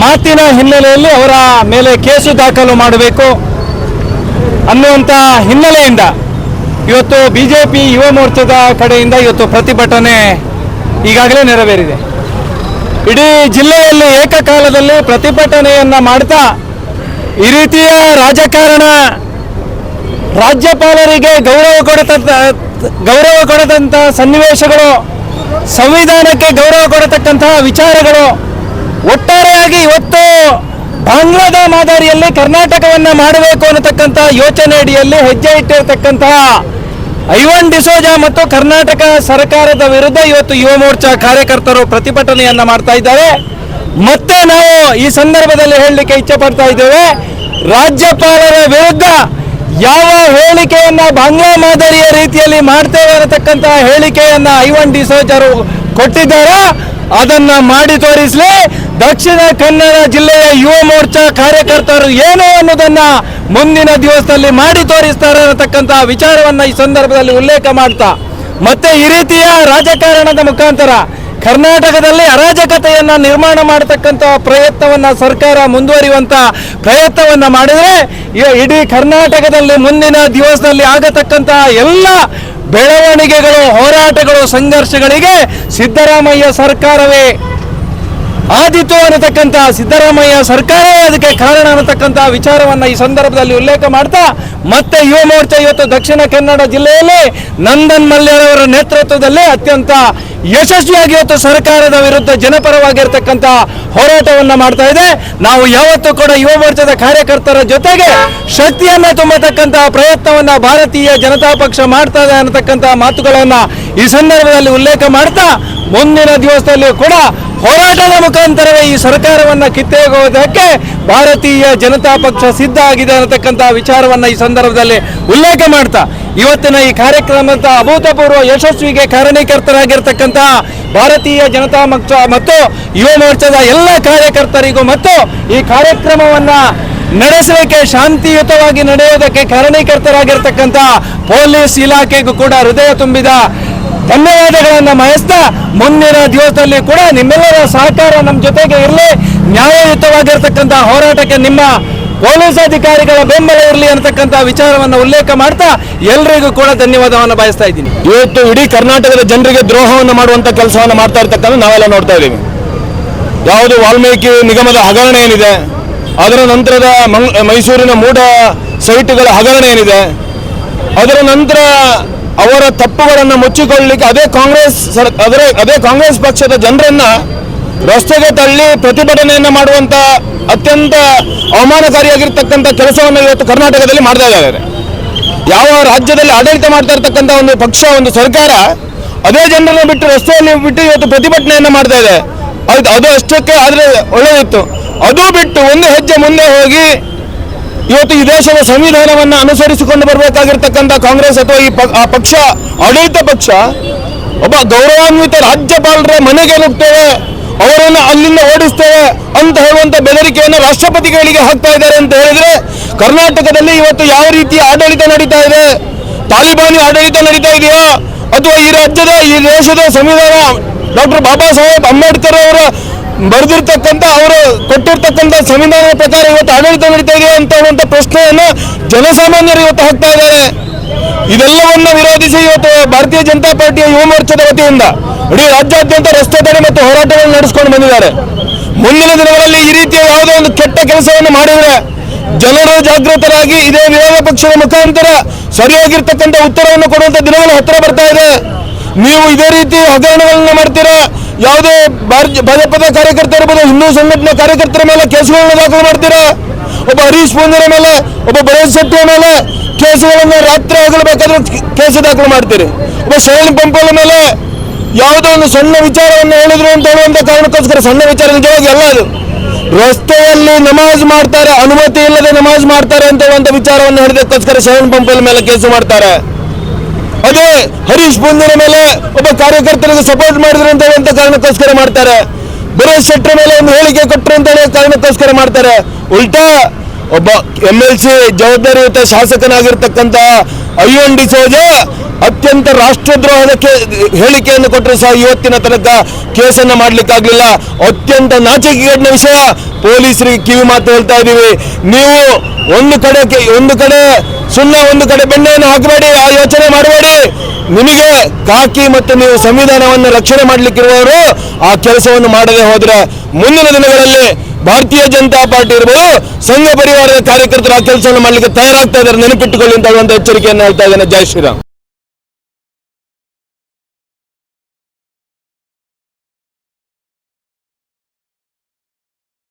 ಮಾತಿನ ಹಿನ್ನೆಲೆಯಲ್ಲಿ ಅವರ ಮೇಲೆ ಕೇಸು ದಾಖಲು ಮಾಡಬೇಕು ಅನ್ನುವಂಥ ಹಿನ್ನೆಲೆಯಿಂದ ಇವತ್ತು ಬಿ ಜೆ ಪಿ ಯುವ ಮೋರ್ಚಾದ ಕಡೆಯಿಂದ ಇವತ್ತು ಪ್ರತಿಭಟನೆ ಈಗಾಗಲೇ ನೆರವೇರಿದೆ. ಇಡೀ ಜಿಲ್ಲೆಯಲ್ಲಿ ಏಕಕಾಲದಲ್ಲಿ ಪ್ರತಿಭಟನೆಯನ್ನ ಮಾಡ್ತಾ ಈ ರೀತಿಯ ರಾಜಕಾರಣ ರಾಜ್ಯಪಾಲರಿಗೆ ಗೌರವ ಕೊಡತ ಗೌರವ ಕೊಡದಂಥ ಸನ್ನಿವೇಶಗಳು, ಸಂವಿಧಾನಕ್ಕೆ ಗೌರವ ಕೊಡತಕ್ಕಂತಹ ವಿಚಾರಗಳು ಒಟ್ಟಾರೆಯಾಗಿ ಇವತ್ತು ಬಾಂಗ್ಲಾದ ಮಾದರಿಯಲ್ಲಿ ಕರ್ನಾಟಕವನ್ನ ಮಾಡಬೇಕು ಅನ್ನತಕ್ಕಂಥ ಯೋಚನೆ ಅಡಿಯಲ್ಲಿ ಹೆಜ್ಜೆ ಇಟ್ಟಿರತಕ್ಕಂತಹ ಐವನ್ ಡಿಸೋಜ ಮತ್ತು ಕರ್ನಾಟಕ ಸರ್ಕಾರದ ವಿರುದ್ಧ ಇವತ್ತು ಯುವ ಮೋರ್ಚಾ ಕಾರ್ಯಕರ್ತರು ಪ್ರತಿಭಟನೆಯನ್ನ ಮಾಡ್ತಾ ಇದ್ದಾರೆ. ಮತ್ತೆ ನಾವು ಈ ಸಂದರ್ಭದಲ್ಲಿ ಹೇಳಲಿಕ್ಕೆ ಇಚ್ಛೆ ಪಡ್ತಾ ಇದ್ದೇವೆ, ರಾಜ್ಯಪಾಲರ ವಿರುದ್ಧ ಯಾವ ಹೇಳಿಕೆಯನ್ನ ಬಾಂಗ್ಲಾ ಮಾದರಿಯ ರೀತಿಯಲ್ಲಿ ಮಾಡ್ತೇವೆ ಅನ್ನತಕ್ಕಂತಹ ಹೇಳಿಕೆಯನ್ನ ಐವನ್ ಡಿಸೋಜರು ಕೊಟ್ಟಿದ್ದಾರೋ? ಅದನ್ನ ಮಾಡಿ ತೋರಿಸಲಿ. ದಕ್ಷಿಣ ಕನ್ನಡ ಜಿಲ್ಲೆಯ ಯುವ ಮೋರ್ಚಾ ಕಾರ್ಯಕರ್ತರು ಏನು ಅನ್ನೋದನ್ನ ಮುಂದಿನ ದಿವಸದಲ್ಲಿ ಮಾಡಿ ತೋರಿಸ್ತಾರೆ ಅನ್ನತಕ್ಕಂತಹ ವಿಚಾರವನ್ನ ಈ ಸಂದರ್ಭದಲ್ಲಿ ಉಲ್ಲೇಖ ಮಾಡ್ತಾ. ಮತ್ತೆ ಈ ರೀತಿಯ ರಾಜಕಾರಣದ ಮುಖಾಂತರ ಕರ್ನಾಟಕದಲ್ಲಿ ಅರಾಜಕತೆಯನ್ನ ನಿರ್ಮಾಣ ಮಾಡತಕ್ಕಂತಹ ಪ್ರಯತ್ನವನ್ನ ಸರ್ಕಾರ ಮುಂದುವರಿಯುವಂತ ಪ್ರಯತ್ನವನ್ನ ಮಾಡಿದ್ರೆ ಇಡೀ ಕರ್ನಾಟಕದಲ್ಲಿ ಮುಂದಿನ ದಿವಸದಲ್ಲಿ ಆಗತಕ್ಕಂತಹ ಎಲ್ಲ ಬೆಳವಣಿಗೆಗಳು, ಹೋರಾಟಗಳು, ಸಂಘರ್ಷಗಳಿಗೆ ಸಿದ್ದರಾಮಯ್ಯ ಸರ್ಕಾರವೇ ಆದಿತು ಅನ್ನತಕ್ಕಂಥ ಸಿದ್ದರಾಮಯ್ಯ ಸರ್ಕಾರವೇ ಅದಕ್ಕೆ ಕಾರಣ ಅನ್ನತಕ್ಕಂಥ ವಿಚಾರವನ್ನ ಈ ಸಂದರ್ಭದಲ್ಲಿ ಉಲ್ಲೇಖ ಮಾಡ್ತಾ, ಮತ್ತೆ ಯುವ ಮೋರ್ಚಾ ಇವತ್ತು ದಕ್ಷಿಣ ಕನ್ನಡ ಜಿಲ್ಲೆಯಲ್ಲಿ ನಂದನ್ ಮಲ್ಯರವರ ನೇತೃತ್ವದಲ್ಲಿ ಅತ್ಯಂತ ಯಶಸ್ವಿಯಾಗಿ ಇವತ್ತು ಸರ್ಕಾರದ ವಿರುದ್ಧ ಜನಪರವಾಗಿರ್ತಕ್ಕಂಥ ಹೋರಾಟವನ್ನ ಮಾಡ್ತಾ ಇದೆ. ನಾವು ಯಾವತ್ತೂ ಕೂಡ ಯುವ ಮೋರ್ಚಾದ ಕಾರ್ಯಕರ್ತರ ಜೊತೆಗೆ ಶಕ್ತಿಯನ್ನ ತುಂಬತಕ್ಕಂತಹ ಪ್ರಯತ್ನವನ್ನ ಭಾರತೀಯ ಜನತಾ ಪಕ್ಷ ಮಾಡ್ತಾ ಇದೆ ಅನ್ನತಕ್ಕಂತಹ ಮಾತುಗಳನ್ನ ಈ ಸಂದರ್ಭದಲ್ಲಿ ಉಲ್ಲೇಖ ಮಾಡ್ತಾ, ಮುಂದಿನ ದಿವಸದಲ್ಲಿ ಕೂಡ ಹೋರಾಟದ ಮುಖಾಂತರವೇ ಈ ಸರ್ಕಾರವನ್ನ ಕಿತ್ತೆಗೆಯುವುದಕ್ಕೆ ಭಾರತೀಯ ಜನತಾ ಪಕ್ಷ ಸಿದ್ಧ ಆಗಿದೆ ಅನ್ನತಕ್ಕಂಥ ವಿಚಾರವನ್ನ ಈ ಸಂದರ್ಭದಲ್ಲಿ ಉಲ್ಲೇಖ ಮಾಡ್ತಾ. ಇವತ್ತಿನ ಈ ಕಾರ್ಯಕ್ರಮದ ಅಭೂತಪೂರ್ವ ಯಶಸ್ವಿಗೆ ಕಾರಣೀಕರ್ತರಾಗಿರ್ತಕ್ಕಂತಹ ಭಾರತೀಯ ಜನತಾ ಪಕ್ಷ ಮತ್ತು ಯುವ ಮೋರ್ಚಾದ ಎಲ್ಲ ಕಾರ್ಯಕರ್ತರಿಗೂ ಮತ್ತು ಈ ಕಾರ್ಯಕ್ರಮವನ್ನ ನಡೆಸಲಿಕ್ಕೆ ಶಾಂತಿಯುತವಾಗಿ ನಡೆಯೋದಕ್ಕೆ ಕಾರಣೀಕರ್ತರಾಗಿರ್ತಕ್ಕಂಥ ಪೊಲೀಸ್ ಇಲಾಖೆಗೂ ಕೂಡ ಹೃದಯ ತುಂಬಿದ ಧನ್ಯವಾದಗಳನ್ನು ಮಹಿಸ್ತಾ ಮುಂದಿನ ದಿವಸದಲ್ಲಿ ಕೂಡ ನಿಮ್ಮೆಲ್ಲರ ಸಹಕಾರ ನಮ್ಮ ಜೊತೆಗೆ ಇರಲಿ. ನ್ಯಾಯಯುತವಾಗಿರ್ತಕ್ಕಂಥ ಹೋರಾಟಕ್ಕೆ ನಿಮ್ಮ ಪೊಲೀಸ್ ಅಧಿಕಾರಿಗಳ ಬೆಂಬಲ ಇರಲಿ ಅಂತಕ್ಕಂಥ ವಿಚಾರವನ್ನು ಉಲ್ಲೇಖ ಮಾಡ್ತಾ ಎಲ್ರಿಗೂ ಕೂಡ ಧನ್ಯವಾದವನ್ನು ಬಯಸ್ತಾ ಇದ್ದೀನಿ. ಇವತ್ತು ಇಡೀ ಕರ್ನಾಟಕದ ಜನರಿಗೆ ದ್ರೋಹವನ್ನು ಮಾಡುವಂತ ಕೆಲಸವನ್ನು ಮಾಡ್ತಾ ಇರ್ತಕ್ಕಂಥ ನಾವೆಲ್ಲ ನೋಡ್ತಾ ಇದ್ದೀವಿ. ಯಾವುದು ವಾಲ್ಮೀಕಿ ನಿಗಮದ ಹಗರಣ ಏನಿದೆ, ಅದರ ನಂತರದ ಮೈಸೂರಿನ ಮೂಡ ಸೈಟ್ಗಳ ಹಗರಣ ಏನಿದೆ, ಅದರ ನಂತರ ಅವರ ತಪ್ಪುಗಳನ್ನು ಮುಚ್ಚಿಕೊಳ್ಳಲಿಕ್ಕೆ ಅದೇ ಕಾಂಗ್ರೆಸ್ ಅದರ ಅದೇ ಕಾಂಗ್ರೆಸ್ ಪಕ್ಷದ ಜನರನ್ನ ರಸ್ತೆಗೆ ತಳ್ಳಿ ಪ್ರತಿಭಟನೆಯನ್ನು ಮಾಡುವಂತ ಅತ್ಯಂತ ಅವಮಾನಕಾರಿಯಾಗಿರ್ತಕ್ಕಂಥ ಕೆಲಸವನ್ನು ಇವತ್ತು ಕರ್ನಾಟಕದಲ್ಲಿ ಮಾಡ್ತಾ ಇದ್ದಾರೆ. ಯಾವ ರಾಜ್ಯದಲ್ಲಿ ಆಡಳಿತ ಮಾಡ್ತಾ ಇರ್ತಕ್ಕಂಥ ಒಂದು ಪಕ್ಷ, ಒಂದು ಸರ್ಕಾರ ಅದೇ ಜನರನ್ನು ಬಿಟ್ಟು ರಸ್ತೆಯಲ್ಲಿ ಬಿಟ್ಟು ಇವತ್ತು ಪ್ರತಿಭಟನೆಯನ್ನು ಮಾಡ್ತಾ ಇದೆ. ಅದು ಅದು ಅಷ್ಟಕ್ಕೆ ಆದ್ರೆ ಒಳ್ಳೆಯದಿತ್ತು ಅದು ಬಿಟ್ಟು ಒಂದು ಹೆಜ್ಜೆ ಮುಂದೆ ಹೋಗಿ ಇವತ್ತು ಈ ದೇಶದ ಸಂವಿಧಾನವನ್ನು ಅನುಸರಿಸಿಕೊಂಡು ಬರಬೇಕಾಗಿರ್ತಕ್ಕಂಥ ಕಾಂಗ್ರೆಸ್ ಅಥವಾ ಈ ಪಕ್ಷ, ಆಡಳಿತ ಪಕ್ಷ, ಒಬ್ಬ ಗೌರವಾನ್ವಿತ ರಾಜ್ಯಪಾಲರ ಮನೆಗೆ ನುಗ್ತೇವೆ, ಅವರನ್ನು ಅಲ್ಲಿಂದ ಓಡಿಸ್ತೇವೆ ಅಂತ ಹೇಳುವಂತ ಬೆದರಿಕೆಯನ್ನು ರಾಷ್ಟ್ರಪತಿಗಳಿಗೆ ಹಾಕ್ತಾ ಇದ್ದಾರೆ ಅಂತ ಹೇಳಿದ್ರೆ, ಕರ್ನಾಟಕದಲ್ಲಿ ಇವತ್ತು ಯಾವ ರೀತಿಯ ಆಡಳಿತ ನಡೀತಾ ಇದೆ? ತಾಲಿಬಾನಿ ಆಡಳಿತ ನಡೀತಾ ಇದೆಯಾ? ಅಥವಾ ಈ ರಾಜ್ಯದ, ಈ ದೇಶದ ಸಂವಿಧಾನ ಡಾಕ್ಟರ್ ಬಾಬಾ ಸಾಹೇಬ್ ಅಂಬೇಡ್ಕರ್ ಅವರ ಬರೆದಿರ್ತಕ್ಕಂಥ ಅವರು ಕೊಟ್ಟಿರ್ತಕ್ಕಂಥ ಸಂವಿಧಾನದ ಪ್ರಕಾರ ಇವತ್ತು ಆಡಳಿತ ನಡೀತಾ ಅಂತ ಹೇಳುವಂಥ ಪ್ರಶ್ನೆಯನ್ನು ಜನಸಾಮಾನ್ಯರು ಇವತ್ತು ಹಾಕ್ತಾ ಇದ್ದಾರೆ. ಇದೆಲ್ಲವನ್ನ ವಿರೋಧಿಸಿ ಇವತ್ತು ಭಾರತೀಯ ಜನತಾ ಪಾರ್ಟಿಯ ಯುವ ಮೋರ್ಚಾದ ವತಿಯಿಂದ ಇಡೀ ರಾಜ್ಯಾದ್ಯಂತ ರಸ್ತೆ ತಡೆ ಮತ್ತು ಹೋರಾಟಗಳನ್ನು ನಡೆಸಿಕೊಂಡು ಬಂದಿದ್ದಾರೆ. ಮುಂದಿನ ದಿನಗಳಲ್ಲಿ ಈ ರೀತಿಯ ಯಾವುದೋ ಒಂದು ಕೆಟ್ಟ ಕೆಲಸವನ್ನು ಮಾಡಿದರೆ ಜನರು ಜಾಗೃತರಾಗಿ ಇದೇ ವಿರೋಧ ಪಕ್ಷದ ಮುಖಾಂತರ ಸರಿಯಾಗಿರ್ತಕ್ಕಂಥ ಉತ್ತರವನ್ನು ಕೊಡುವಂತ ದಿನಗಳು ಹತ್ತಿರ ಬರ್ತಾ ಇದೆ. ನೀವು ಇದೇ ರೀತಿ ಹಗರಣಗಳನ್ನು ಮಾಡ್ತೀರಾ? ಯಾವುದೇ ಭಾಜಪದ ಕಾರ್ಯಕರ್ತ ಇರ್ಬೋದು ಹಿಂದೂ ಸಂಘಟನೆ ಕಾರ್ಯಕರ್ತರ ಮೇಲೆ ಕೇಸುಗಳನ್ನು ದಾಖಲು ಮಾಡ್ತೀರಾ? ಒಬ್ಬ ಹರೀಶ್ ಪೂಂಜರ ಮೇಲೆ, ಒಬ್ಬ ಭರತ್ ಶೆಟ್ಟಿಯ ಮೇಲೆ ಕೇಸುಗಳನ್ನು ರಾತ್ರಿ ಆಗಲು ಬೇಕಾದ್ರೆ ಕೇಸು ದಾಖಲು ಮಾಡ್ತೀರಿ. ಒಬ್ಬ ಶರಣ್ ಪಂಪಲ ಮೇಲೆ ಯಾವುದೋ ಒಂದು ಸಣ್ಣ ವಿಚಾರವನ್ನು ಹೇಳಿದ್ರು ಅಂತ ಹೇಳುವಂತ ಕಾರಣಕ್ಕೋಸ್ಕರ ಸಣ್ಣ ವಿಚಾರ ನಿಜವಾಗಿ ಎಲ್ಲ ಅದು. ರಸ್ತೆಯಲ್ಲಿ ನಮಾಜ್ ಮಾಡ್ತಾರೆ, ಅನುಮತಿ ಇಲ್ಲದೆ ನಮಾಜ್ ಮಾಡ್ತಾರೆ ಅಂತ ಹೇಳುವಂತ ವಿಚಾರವನ್ನು ಹೇಳಿದಕ್ಕೋಸ್ಕರ ಶರಣ್ ಪಂಪಲ್ ಮೇಲೆ ಕೇಸು ಮಾಡ್ತಾರೆ. ಅದೇ ಹರೀಶ್ ಪೂಂಜರ ಮೇಲೆ ಒಬ್ಬ ಕಾರ್ಯಕರ್ತರಿಗೆ ಸಪೋರ್ಟ್ ಮಾಡಿದ್ರು ಅಂತ ಹೇಳುವಂತ ಕಾರಣಕ್ಕೋಸ್ಕರ ಮಾಡ್ತಾರೆ. ಬರೇಶ್ ಶೆಟ್ಟರ್ ಮೇಲೆ ಒಂದು ಹೇಳಿಕೆ ಕೊಟ್ಟರು ಅಂತ ಹೇಳೋ ಕಾರಣಕ್ಕೋಸ್ಕರ ಮಾಡ್ತಾರೆ. ಉಲ್ಟಾ ಒಬ್ಬ ಎಂ ಎಲ್ ಸಿ ಜವಾಬ್ದಾರಿಯುತ ಶಾಸಕನಾಗಿರ್ತಕ್ಕಂಥ ಡಿ ಡಿಸೋಜ ಅತ್ಯಂತ ರಾಷ್ಟ್ರದ್ರೋಹದ ಹೇಳಿಕೆಯನ್ನು ಕೊಟ್ಟರು ಸಹ ಇವತ್ತಿನ ತನಕ ಕೇಸನ್ನು ಮಾಡಲಿಕ್ಕಾಗಲಿಲ್ಲ. ಅತ್ಯಂತ ನಾಚಿಕೆಗೇಡಿನ ವಿಷಯ. ಪೊಲೀಸರಿಗೆ ಕಿವಿ ಮಾತು ಹೇಳ್ತಾ ಇದ್ದೀವಿ. ನೀವು ಒಂದು ಕಡೆ ಒಂದು ಕಡೆ ಸುಣ್ಣ, ಒಂದು ಕಡೆ ಬೆಣ್ಣೆಯನ್ನು ಹಾಕಬೇಡಿ, ಆ ಯೋಚನೆ ಮಾಡಬೇಡಿ. ನಿಮಗೆ ಕಾಕಿ ಮತ್ತು ನೀವು ಸಂವಿಧಾನವನ್ನು ರಕ್ಷಣೆ ಮಾಡಲಿಕ್ಕಿರುವವರು ಆ ಕೆಲಸವನ್ನು ಮಾಡದೆ ಹೋದರೆ ಮುಂದಿನ ದಿನಗಳಲ್ಲಿ ಭಾರತೀಯ ಜನತಾ ಪಾರ್ಟಿ ಇರ್ಬೋದು, ಸಂಘ ಪರಿವಾರದ ಕಾರ್ಯಕರ್ತರು ಆ ಕೆಲಸವನ್ನು ಮಾಡಲಿಕ್ಕೆ ತಯಾರಾಗ್ತಾ ಇದ್ದಾರೆ. ನೆನಪಿಟ್ಟುಕೊಳ್ಳಿ ಅಂತ ಹೇಳುವಂತ ಎಚ್ಚರಿಕೆಯನ್ನು ಹೇಳ್ತಾ ಇದ್ದೇನೆ. ಜೈ ಶ್ರೀರಾಮ್.